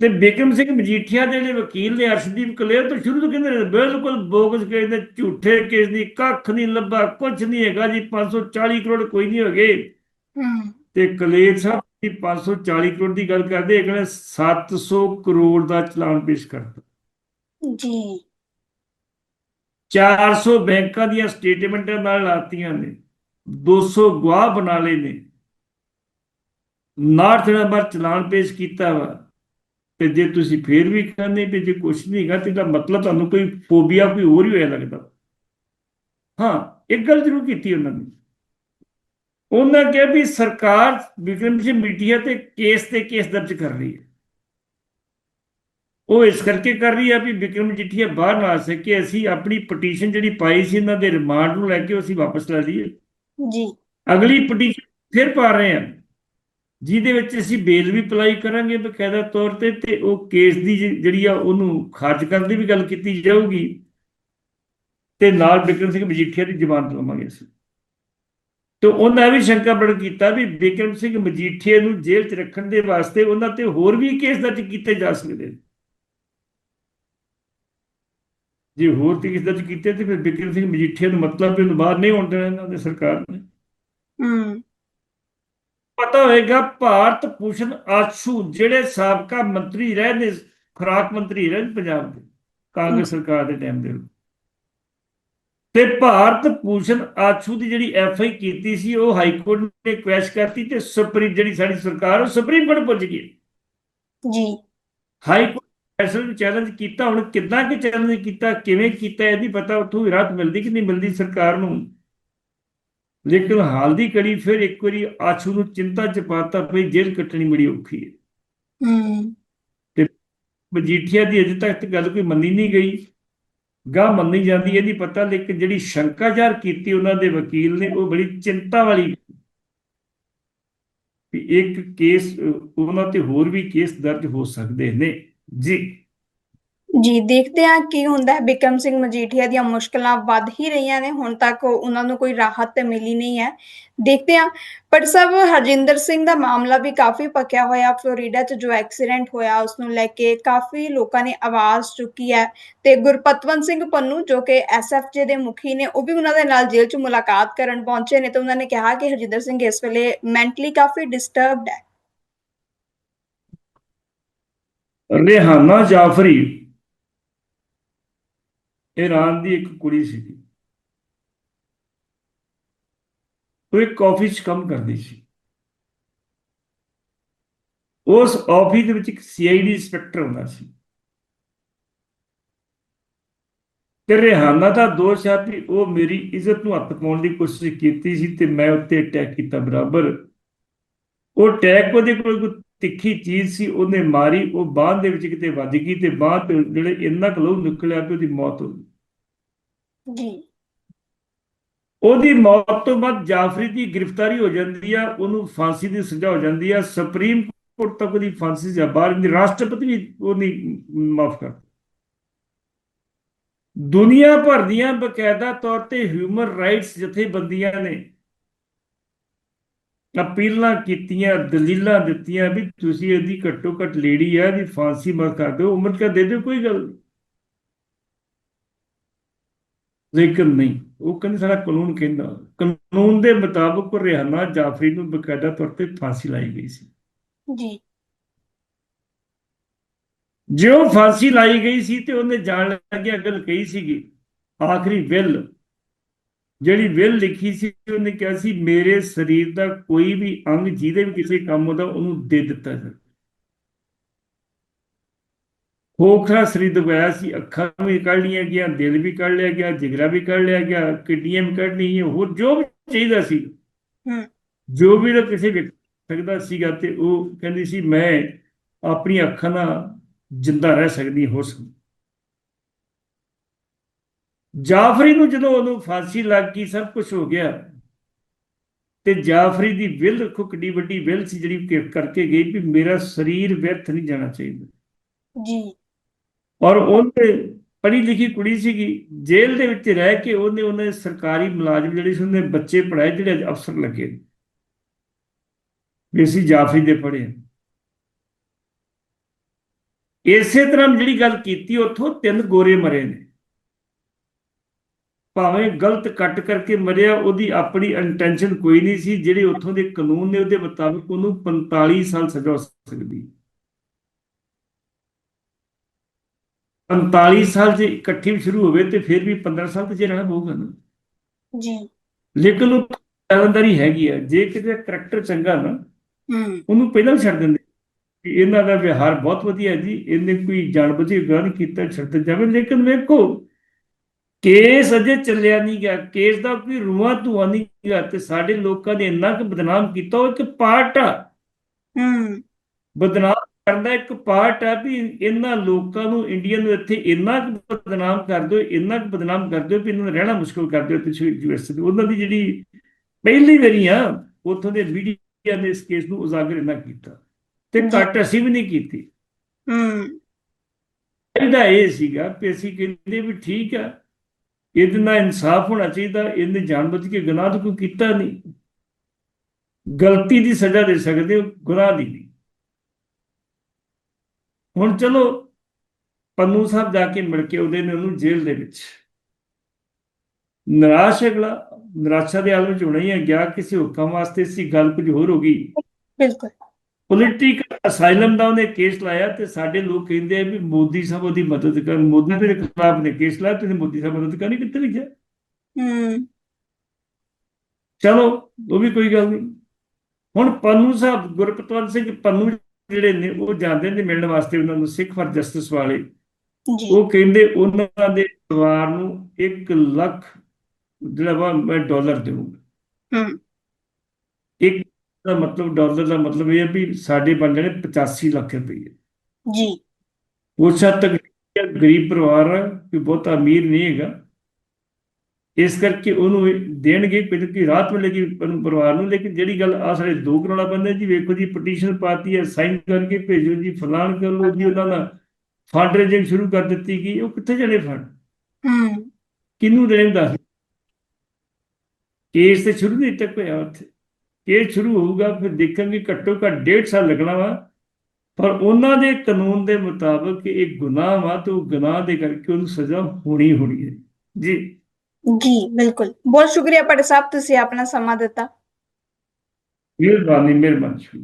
ਤੇ ਬਿਕਰਮ ਸਿੰਘ ਮਜੀਠੀਆ ਦੇ ਜਿਹੜੇ ਵਕੀਲ ਨੇ ਅਰਸ਼ਦੀਪ ਕਲੇਰ ਤੋਂ ਸ਼ੁਰੂ ਤੋਂ ਕਹਿੰਦੇ ਨੇ ਬਿਲਕੁਲ ਬੋਗਸ ਕੇਸ ਨੇ ਝੂਠੇ ਕੇਸ ਦੀ ਕੱਖ ਨਹੀਂ ਲੱਭਾ ਕੁਝ ਨਹੀਂ ਹੈਗਾ ਜੀ 540 ਕਰੋੜ ਕੋਈ ਨਹੀਂ ਹੋ ਗਏ ਹੂੰ। ਤੇ ਕਲੇਰ ਸਾਹਿਬ ਜੀ 540 ਕਰੋੜ ਦੀ ਗੱਲ ਕਰਦੇ ਇਹ ਕਹਿੰਦੇ 700 ਕਰੋੜ ਦਾ ਚਲਾਨ ਪੇਸ਼ ਕਰਤਾ। ਜੀ। 400 ਬੈਂਕਾਂ ਦੀਆਂ ਸਟੇਟਮੈਂਟਾਂ ਨਾਲ ਲਾਤੀਆਂ ਨੇ 200 ਗਵਾਹ ਬਣਾ ਲਏ ਨੇ। ਨਾਰਥ ਨੰਬਰ ਚਲਾਨ ਪੇਸ਼ ਕੀਤਾ ਵਾ। ਤੇ ਜੇ ਤੁਸੀਂ ਫੇਰ ਵੀ ਕਹਿੰਦੇ ਵੀ ਜੇ ਕੁਛ ਨਹੀਂ ਹੈਗਾ ਤੇ ਇਹਦਾ ਮਤਲਬ ਤੁਹਾਨੂੰ ਕੋਈ ਫੋਬੀਆ ਕੋਈ ਹੋਰ ਹੀ ਹੋਇਆ ਲੱਗਦਾ। ਹਾਂ ਇੱਕ ਗੱਲ ਜ਼ਰੂਰ ਕੀਤੀ ਉਹਨਾਂ ਨੇ। ਉਹਨਾਂ ਕਿਹਾ ਵੀ ਸਰਕਾਰ ਵਿਕਰਮ ਸਿੰਘ ਮੀਡੀਆ ਤੇ ਕੇਸ ਤੇ ਕੇਸ ਦਰਜ ਕਰ ਰਹੀ ਹੈ। ਉਹ ਇਸ ਕਰਕੇ ਕਰ ਰਹੀ ਹੈ ਵੀ ਵਿਕਰਮ ਜੀਠੀਆ ਬਾਹਰ ਨਾ ਆ ਸਕੇ ਅਸੀਂ ਆਪਣੀ ਪਟੀਸ਼ਨ ਜਿਹੜੀ ਪਾਈ ਸੀ ਇਹਨਾਂ ਦੇ ਰਿਮਾਂਡ ਨੂੰ ਲੈ ਕੇ ਅਸੀਂ ਵਾਪਸ ਲੈ ਲਈਏ। ਜੀ। ਅਗਲੀ ਪਟੀਸ਼ਨ ਫਿਰ ਪਾ ਰਹੇ ਹਾਂ ਜਿਹਦੇ ਵਿੱਚ ਅਸੀਂ ਬੇਲ ਵੀ ਅਪਲਾਈ ਕਰਾਂਗੇ ਬਕਾਇਦਾ ਤੌਰ ਤੇ ਤੇ ਉਹ ਕੇਸ ਦੀ ਜਿਹੜੀ ਆ ਉਹਨੂੰ ਖਾਰਜ ਕਰਨ ਦੀ ਵੀ ਗੱਲ ਕੀਤੀ ਜਾਊਗੀ ਤੇ ਨਾਲ ਬਿਕਰਮ ਸਿੰਘ ਮਜੀਠੀਆ ਦੀ ਜ਼ਮਾਨਤ ਲਵਾਂਗੇ ਅਸੀਂ। ਤੇ ਉਹਨਾਂ ਵੀ ਸ਼ੰਕਾ ਪ੍ਰਗਟ ਕੀਤਾ ਵੀ ਬਿਕਰਮ ਸਿੰਘ ਮਜੀਠੀਆ ਨੂੰ ਜੇਲ੍ਹ 'ਚ ਰੱਖਣ ਦੇ ਵਾਸਤੇ ਉਹਨਾਂ ਤੇ ਹੋਰ ਵੀ ਕੇਸ ਦਰਜ ਕੀਤੇ ਜਾ ਸਕਦੇ ਨੇ। ਜੇ ਹੋਰ ਕੇਸ ਦਰਜ ਕੀਤੇ ਤੇ ਫਿਰ ਬਿਕਰਮ ਸਿੰਘ ਮਜੀਠੀਆ ਨੂੰ ਮਤਲਬ ਵੀ ਉਹਨੂੰ ਬਾਹਰ ਨਹੀਂ ਹੋਣ ਦੇਣਾ ਇਹਨਾਂ ਦੀ ਸਰਕਾਰ ਨੇ। ਹੂੰ। ਪਤਾ ਹੋਏਗਾ ਭਾਰਤ ਭੂਸ਼ਣ ਆਸ਼ੂ ਜਿਹੜੇ ਸਾਬਕਾ ਮੰਤਰੀ ਰਹੇ ਨੇ ਖੁਰਾਕ ਮੰਤਰੀ ਰਹੇ ਪੰਜਾਬ ਦੇ ਕਾਂਗਰਸ ਸਰਕਾਰ ਦੇ ਟਾਈਮ ਦੇ। ਤੇ ਭਾਰਤ ਭੂਸ਼ਣ ਆਸ਼ੂ ਦੀ ਜਿਹੜੀ ਐਫ ਆਈ ਕੀਤੀ ਸੀ ਉਹ ਹਾਈ ਕੋਰਟ ਨੇ ਕੁਐਸ਼ ਕਰਤੀ ਤੇ ਸੁਪਰੀਮ ਜਿਹੜੀ ਸਾਡੀ ਸਰਕਾਰ ਉਹ ਸੁਪਰੀਮ ਕੋਰਟ ਪਹੁੰਚ ਗਈ। ਜੀ। ਹਾਈ ਕੋਰਟ ਫੈਸਲੇ ਨੂੰ ਚੈਲੰਜ ਕੀਤਾ ਹੁਣ ਕਿੱਦਾਂ ਕਿ ਚੈਲੰਜ ਕੀਤਾ ਕਿਵੇਂ ਕੀਤਾ ਇਹ ਨਹੀਂ ਪਤਾ ਉੱਥੋਂ ਵੀ ਰਾਹਤ ਮਿਲਦੀ ਕਿ ਨਹੀਂ ਮਿਲਦੀ ਸਰਕਾਰ ਨੂੰ? ਲੇਕਿਨ ਹਾਲ ਦੀ ਕੜੀ ਫਿਰ ਇੱਕ ਵਾਰੀ ਆਸ਼ੂ ਨੂੰ ਚਿੰਤਾ ਚ ਪਾਤਾ ਪਈ ਜੇਲ੍ਹ ਕੱਟਣੀ ਬੜੀ ਔਖੀ ਹੈ। ਹੂੰ। ਮਜੀਠੀਆ ਦੀ ਅਜੇ ਤੱਕ ਤੇ ਗੱਲ ਕੋਈ ਮੰਨੀ ਨਹੀਂ ਗਈ। ਗਾਹ ਮੰਨੀ ਜਾਂਦੀ ਇਹ ਨਹੀਂ ਪਤਾ ਲੇਕਿਨ ਜਿਹੜੀ ਸ਼ੰਕਾ ਜ਼ਾਹਰ ਕੀਤੀ ਉਹਨਾਂ ਦੇ ਵਕੀਲ ਨੇ ਉਹ ਬੜੀ ਚਿੰਤਾ ਵਾਲੀ ਵੀ ਇੱਕ ਕੇਸ ਉਹਨਾਂ ਤੇ ਹੋਰ ਵੀ ਕੇਸ ਦਰਜ ਹੋ ਸਕਦੇ ਨੇ। ਜੀ। ਜੀ, ਦੇਖਦੇ ਹਾਂ ਕੀ ਹੁੰਦਾ ਹੈ। ਬਿਕਰਮ ਸਿੰਘ ਮਜੀਠੀਆ ਦੀਆਂ ਮੁਸ਼ਕਲਾਂ ਵੱਧ ਹੀ ਰਹੀਆਂ ਨੇ। ਹੁਣ ਤੱਕ ਉਹਨਾਂ ਨੂੰ ਕੋਈ ਰਾਹਤ ਤੇ ਮਿਲੀ ਨਹੀਂ ਹੈ। ਦੇਖਦੇ ਹਾਂ। ਪਰ ਸਭ ਹਰਜਿੰਦਰ ਸਿੰਘ ਦਾ ਮਾਮਲਾ ਵੀ ਕਾਫੀ ਪੱਕਿਆ ਹੋਇਆ। ਫਲੋਰੀਡਾ 'ਚ ਜੋ ਐਕਸੀਡੈਂਟ ਹੋਇਆ, ਉਸ ਨੂੰ ਲੈ ਕੇ ਕਾਫੀ ਲੋਕਾਂ ਨੇ ਆਵਾਜ਼ ਚੁੱਕੀ ਹੈ। ਤੇ ਗੁਰਪਤਵੰਤ ਸਿੰਘ ਪੰਨੂ, ਜੋ ਕਿ ਐਸਐਫਜੇ ਦੇ ਮੁਖੀ ਨੇ, ਉਹ ਵੀ ਉਹਨਾਂ ਦੇ ਨਾਲ ਜੇਲ੍ਹ 'ਚ ਮੁਲਾਕਾਤ ਕਰਨ ਪਹੁੰਚੇ ਨੇ। ਤੇ ਉਹਨਾਂ ਨੇ ਕਿਹਾ ਕਿ ਹਰਜਿੰਦਰ ਸਿੰਘ ਇਸ ਵੇਲੇ ਮੈਂਟਲੀ ਕਾਫੀ ਡਿਸਟਰਬਡ ਹੈ। ਰਿਹਾਨਾ ਜਾਫਰੀ ਈਰਾਨ ਦੀ ਇੱਕ ਕੁੜੀ ਸੀ ਉਹ ਇੱਕ ਆਫਿਸ 'ਚ ਕੰਮ ਕਰਦੀ ਸੀ। ਉਸ ਆਫਿਸ ਦੇ ਵਿੱਚ ਇੱਕ ਸੀਆਈਡੀ ਇੰਸਪੈਕਟਰ ਹੁੰਦਾ ਸੀ। ਤੇ ਰਿਹਾਨਾ ਦਾ ਦੋਸ਼ ਆ ਕਿ ਉਹ ਮੇਰੀ ਇੱਜ਼ਤ ਨੂੰ ਹੱਥ ਪਾਉਣ ਦੀ ਕੋਸ਼ਿਸ਼ ਕੀਤੀ ਸੀ ਤੇ ਮੈਂ ਉੱਤੇ ਅਟੈਕ ਕੀਤਾ ਬਰਾਬਰ। ਉਹ ਅਟੈਕ ਉਹਦੇ ਕੋਲ ਕੋਈ ਤਿੱਖੀ ਚੀਜ਼ ਸੀ, ਉਹਨੇ ਮਾਰੀ, ਉਹ ਬਾਂਹ ਦੇ ਵਿੱਚ ਕਿਤੇ ਵੱਜ ਗਈ ਤੇ ਬਾਂਹ ਤੇ ਜਿਹੜੇ ਇੰਨਾ ਕੁ ਲਹੂ ਨਿਕਲਿਆ ਕਿ ਉਹਦੀ ਮੌਤ ਹੋ ਗਈ। ਜੀ। ਉਹਦੀ ਮੌਤ ਤੋਂ ਬਾਅਦ ਜਾਫਰੀ ਦੀ ਗ੍ਰਿਫਤਾਰੀ ਹੋ ਜਾਂਦੀ ਆ, ਉਹਨੂੰ ਫਾਂਸੀ ਦੀ ਸਜ਼ਾ ਹੋ ਜਾਂਦੀ ਆ। ਸੁਪਰੀਮ ਕੋਰਟ ਤੱਕ ਉਹਦੀ ਫਾਂਸੀ ਜਾਂ ਬਾਹਰ ਦੀ ਰਾਸ਼ਟਰਪਤੀ ਵੀ ਉਹ ਮਾਫ ਕਰ ਦੁਨੀਆ ਭਰ ਦੀਆਂ ਬਕਾਇਦਾ ਤੌਰ ਤੇ ਹਿਊਮਨ ਰਾਈਟਸ ਜਥੇਬੰਦੀਆਂ ਨੇ ਅਪੀਲਾਂ ਕੀਤੀਆਂ, ਦਲੀਲਾਂ ਦਿੱਤੀਆਂ ਵੀ ਤੁਸੀਂ ਇਹਦੀ ਘੱਟੋ ਘੱਟ ਲੇਡੀ ਆ ਦੀ ਫਾਂਸੀ ਮਤ ਕਰ ਦਿਓ। ਉਮਰ ਕਾ ਦੇ ਦਿਓ, ਕੋਈ ਗੱਲ ਨਹੀਂ। ਲੇਕਿਨ ਨਹੀਂ। ਉਹ ਕਹਿੰਦੇ ਸਾਡਾ ਕਾਨੂੰਨ ਕਹਿੰਦਾ ਕਾਨੂੰਨ ਦੇ ਮੁਤਾਬਕ ਰਿਹਾਨਾ ਜਾਫਰੀ ਨੂੰ ਬਕਾਇਦਾ ਤੌਰ ਤੇ ਫਾਂਸੀ ਲਾਈ ਗਈ ਸੀ। ਜੀ। ਜਿਉਂ ਫਾਂਸੀ ਲਾਈ ਗਈ ਸੀ ਤੇ ਉਹਨੇ ਜਾਣ ਲੱਗਿਆ ਗੱਲ ਕਹੀ ਸੀਗੀ ਆਖਰੀ ਵਿਲ। ਜਿਹੜੀ ਵਿਲ ਲਿਖੀ ਸੀ ਉਹਨੇ ਕਿਹਾ ਸੀ ਮੇਰੇ ਸਰੀਰ ਦਾ ਕੋਈ ਵੀ ਅੰਗ ਜਿਹਦੇ ਵੀ ਕਿਸੇ ਕੰਮ ਆਉਂਦਾ ਉਹਨੂੰ ਦੇ ਦਿੱਤਾ ਜਾਵੇ। ਖੋਖਰਾ ਸਰੀਰ ਦਬਾਇਆ ਸੀ ਅੱਖਾਂ ਵੀ ਕੱਢ ਲਈਆਂ ਗਿਆ ਦਿਲ ਵੀ ਕੱਢ ਲਿਆ ਗਿਆ ਜਿਗਰਾ ਵੀ ਕੱਢ ਲਿਆ ਗਿਆ ਕਿਡਨੀਆਂ ਵੀ ਕੱਢ ਲਈਆਂ ਹੋਰ ਜੋ ਵੀ ਚਾਹੀਦਾ ਸੀ। ਜੋ ਵੀ ਉਹ ਕਿਸੇ ਵਿਅਕਤੀ ਸਕਦਾ ਸੀਗਾ ਤੇ ਉਹ ਕਹਿੰਦੀ ਸੀ ਮੈਂ ਆਪਣੀ ਅੱਖਾਂ ਨਾਲ ਜਿੰਦਾ ਰਹਿ ਸਕਦੀ ਹੋ ਸਕਦੀ। ਜਾਫਰੀ ਨੂੰ ਜਦੋਂ ਉਹਨੂੰ ਫਾਂਸੀ ਲੱਗ ਗਈ ਸਭ ਕੁਝ ਹੋ ਗਿਆ। ਤੇ ਜਾਫਰੀ ਦੀ ਵਿਲ ਦੇਖੋ ਕਿੱਡੀ ਵੱਡੀ ਵਿਲ ਸੀ ਜਿਹੜੀ ਕਰਕੇ ਗਈ ਵੀ ਮੇਰਾ ਸਰੀਰ ਵਿਅਰਥ ਨਹੀਂ ਜਾਣਾ ਚਾਹੀਦਾ। ਜੀ। ਔਰ ਉਹਨੇ ਪੜ੍ਹੀ ਲਿਖੀ ਕੁੜੀ ਸੀਗੀ, ਜੇਲ੍ਹ ਦੇ ਵਿੱਚ ਰਹਿ ਕੇ ਉਹਨੇ ਉਹਨੇ ਸਰਕਾਰੀ ਮੁਲਾਜ਼ਮ ਜਿਹੜੇ ਸੀ, ਉਹਨੇ ਬੱਚੇ ਪੜਾਏ ਜਿਹੜੇ ਅੱਜ ਅਫਸਰ ਲੱਗੇ ਨੇ। ਵੀ ਅਸੀਂ ਜਾਫੀ ਦੇ ਪੜ੍ਹੇ ਹਾਂ। ਇਸੇ ਤਰ੍ਹਾਂ ਜਿਹੜੀ ਗੱਲ ਕੀਤੀ, ਉੱਥੋਂ ਤਿੰਨ ਗੋਰੇ ਮਰੇ ਨੇ ਭਾਵੇਂ ਗਲਤ ਕੱਟ ਕਰਕੇ ਮਰਿਆ, ਉਹਦੀ ਆਪਣੀ ਇੰਟੈਂਸ਼ਨ ਕੋਈ ਨਹੀਂ ਸੀ, ਜਿਹੜੇ ਉੱਥੋਂ ਦੇ ਕਾਨੂੰਨ ਨੇ ਉਹਦੇ ਮੁਤਾਬਕ ਉਹਨੂੰ 45 ਸਾਲ ਸਜ਼ਾ ਹੋ ਸਕਦੀ 45 ਸਾਲ ਜੇ ਇਕੱਠੀ ਵੀ ਸ਼ੁਰੂ ਹੋਵੇ ਤੇ ਫਿਰ ਵੀ 15 ਸਾਲ ਤੇ ਜੇ ਰਹਿਣਾ ਪਊਗਾ ਨਾ। ਜੀ। ਲੇਕਿਨ ਉਹ ਜਾਣਦਾਰੀ ਹੈਗੀ ਆ ਜੇ ਕਿਤੇ ਕਰੈਕਟਰ ਚੰਗਾ ਨਾ ਹੂੰ। ਉਹਨੂੰ ਪਹਿਲਾਂ ਵੀ ਛੱਡ ਦਿੰਦੇ। ਕਿ ਇਹਨਾਂ ਦਾ ਵਿਹਾਰ ਬਹੁਤ ਵਧੀਆ ਹੈ ਜੀ ਇਹਨੇ ਕੋਈ ਜਾਣਬੁੱਝੀ ਗੁਨਾਹ ਨਹੀਂ ਕੀਤਾ ਛੱਡ ਜਾਵੇ। ਲੇਕਿਨ ਵੇਖੋ ਕੇਸ ਅਜੇ ਚੱਲਿਆ ਨਹੀਂ ਗਿਆ। ਕੇਸ ਦਾ ਕੋਈ ਰੂਹਾਂ ਧੂਆਂ ਨਹੀਂ ਗਿਆ ਤੇ ਸਾਡੇ ਲੋਕਾਂ ਨੇ ਇੰਨਾ ਕੁ ਬਦਨਾਮ ਕੀਤਾ ਉਹ ਇੱਕ ਪਾਰਟ ਆ। ਹੂੰ। ਬਦਨਾਮ ਕਰਨ ਦਾ ਇੱਕ ਪਾਰਟ ਆ ਵੀ ਇਹਨਾਂ ਲੋਕਾਂ ਨੂੰ ਇੰਡੀਆ ਨੂੰ ਇੱਥੇ ਇੰਨਾ ਕੁ ਬਦਨਾਮ ਕਰ ਦਿਓ ਇੰਨਾ ਕੁ ਬਦਨਾਮ ਕਰ ਦਿਓ ਵੀ ਇਹਨਾਂ ਨੂੰ ਰਹਿਣਾ ਮੁਸ਼ਕਲ ਕਰ ਦਿਓ ਤੇ ਯੂਐਸ ਦੇ ਉਹਨਾਂ ਦੀ ਜਿਹੜੀ ਪਹਿਲੀ ਵਾਰੀ ਆ ਉੱਥੋਂ ਦੇ ਮੀਡੀਆ ਨੇ ਇਸ ਕੇਸ ਨੂੰ ਉਜਾਗਰ ਇੰਨਾ ਕੀਤਾ ਤੇ। ਘੱਟ ਅਸੀਂ ਵੀ ਨਹੀਂ ਕੀਤੀ। ਹੂੰ। ਇਹਦਾ ਇਹ ਸੀਗਾ ਕਿ ਅਸੀਂ ਕਹਿੰਦੇ ਵੀ ਠੀਕ ਆ ਇਹਦੇ ਨਾਲ ਇਨਸਾਫ ਹੋਣਾ ਚਾਹੀਦਾ ਇਹਨੇ ਜਾਣਬੁੱਝ ਕੇ ਗੁਨਾਹ ਤਾਂ ਕੋਈ ਕੀਤਾ ਨਹੀਂ। ਗਲਤੀ ਦੀ ਸਜ਼ਾ ਦੇ ਸਕਦੇ ਹੋ ਗੁਨਾਹ ਦੀ ਨਹੀਂ। ਹੁਣ ਚਲੋ ਪੰਨੂ ਸਾਹਿਬ ਜਾ ਕੇ ਮਿਲ ਕੇ ਉਹਦੇ ਨੇ ਉਹਨੂੰ ਜੇਲ੍ਹ ਦੇ ਵਿੱਚ। ਨਿਰਾਸ਼ ਅਗਲਾ ਨਿਰਾਸ਼ਾ ਦੇ ਆਲਮ ਚ ਹੋਣਾ ਹੀ ਹੈ ਗਿਆ ਕਿਸੇ ਹੁਕਮ ਵਾਸਤੇ ਸੀ ਗੱਲ ਕੁਝ ਹੋਰ ਹੋ ਗਈ। ਬਿਲਕੁਲ। ਪੋਲੀਟੀਕਲ ਅਸਾਈਲਮ ਦਾ ਉਹਨੇ ਕੇਸ ਲਾਇਆ ਤੇ ਸਾਡੇ ਲੋਕ ਕਹਿੰਦੇ ਆ ਵੀ ਮੋਦੀ ਸਾਹਿਬ ਉਹਦੀ ਮਦਦ ਕਰ ਮੋਦੀ ਦੇ ਖਿਲਾਫ ਨੇ ਕੇਸ ਲਾਇਆ ਤੇ ਮੋਦੀ ਸਾਹਿਬ ਮਦਦ ਕਰਨੀ ਕਿੱਥੇ ਲਿਖਿਆ ਹੂੰ। ਚਲੋ ਉਹ ਵੀ ਕੋਈ ਗੱਲ ਨਹੀਂ। ਹੁਣ ਪੰਨੂ ਸਾਹਿਬ ਗੁਰਪਤਵੰਤ ਸਿੰਘ ਪੰਨੂ ਜਿਹੜੇ ਨੇ ਉਹ ਜਾਂਦੇ ਨੇ ਮਿਲਣ ਵਾਸਤੇ ਉਹਨਾਂ ਨੂੰ ਸਿੱਖ ਫਾਰ ਜਸਟਿਸ ਵਾਲੇ। ਜੀ। ਉਹ ਕਹਿੰਦੇ ਉਹਨਾਂ ਦੇ ਪਰਿਵਾਰ ਨੂੰ 1 ਲੱਖ ਜਿਹੜਾ ਵਾ ਮੈਂ ਡਾਲਰ ਦੇਵਾਂਗਾ ਹੂੰ। ਇੱਕ ਦਾ ਮਤਲਬ ਡਾਲਰ ਦਾ ਮਤਲਬ ਇਹ ਹੈ ਵੀ ਸਾਡੇ ਬਣ ਜਾਣੇ 85 ਲੱਖ ਰੁਪਏ। ਜੀ। ਉਸ ਹੱਦ ਤੱਕ ਗਰੀਬ ਪਰਿਵਾਰ ਆ ਕਿ ਬਹੁਤਾ ਅਮੀਰ ਨਹੀਂ ਹੈਗਾ। ਇਸ ਕਰਕੇ ਉਹਨੂੰ ਦੇਣਗੇ ਕਿ ਰਾਤ ਮਿਲੇਗੀ ਪਰਿਵਾਰ ਨੂੰ ਲੇਕਿਨ ਜਿਹੜੀ ਗੱਲ ਆ ਸਾਡੇ ਦੋ ਕਰੋੜਾ ਬੰਦੇ ਜੀ ਵੇਖੋ ਜੀ ਪਟੀਸ਼ਨ ਪਾਤੀ ਹੈ ਸਾਈਨ ਕਰਕੇ ਭੇਜੋ ਜੀ ਫਲਾਣ ਕਰ ਲਓ ਜੀ ਉਹਨਾਂ ਦਾ ਫੰਡ ਰੇਜ਼ਿੰਗ ਸ਼ੁਰੂ ਕਰ ਦਿੱਤੀ ਗਈ ਉਹ ਕਿੱਥੇ ਜਾਣੇ ਫੰਡ ਹੂੰ। ਕਿਹਨੂੰ ਦੇਣ ਦੱਸ ਕੇਸ ਤੇ ਸ਼ੁਰੂ ਨਹੀਂ ਤੱਕ ਹੋਇਆ ਉੱਥੇ। ਕੇਸ ਸ਼ੁਰੂ ਹੋਊਗਾ ਫਿਰ ਦੇਖਾਂਗੇ ਘੱਟੋ ਘੱਟ ਡੇਢ ਸਾਲ ਲੱਗਣਾ ਵਾ। ਪਰ ਉਹਨਾਂ ਦੇ ਕਾਨੂੰਨ ਦੇ ਮੁਤਾਬਕ ਇਹ ਗੁਨਾਹ ਵਾ ਤੇ ਉਹ ਗੁਨਾਹ ਦੇ ਕਰਕੇ ਉਹਨੂੰ ਸਜ਼ਾ ਹੋਣੀ ਹੋਣੀ ਹੈ। ਜੀ। ਜੀ ਬਿਲਕੁਲ। ਬਹੁਤ ਸ਼ੁਕਰੀਆ ਪਟੇ ਸਾਹਿਬ ਤੁਸੀਂ ਆਪਣਾ ਸਮਾਂ ਦਿੱਤਾ। ਮਿਹਰਬਾਨੀ ਮਿਹਰਬਾਨੀ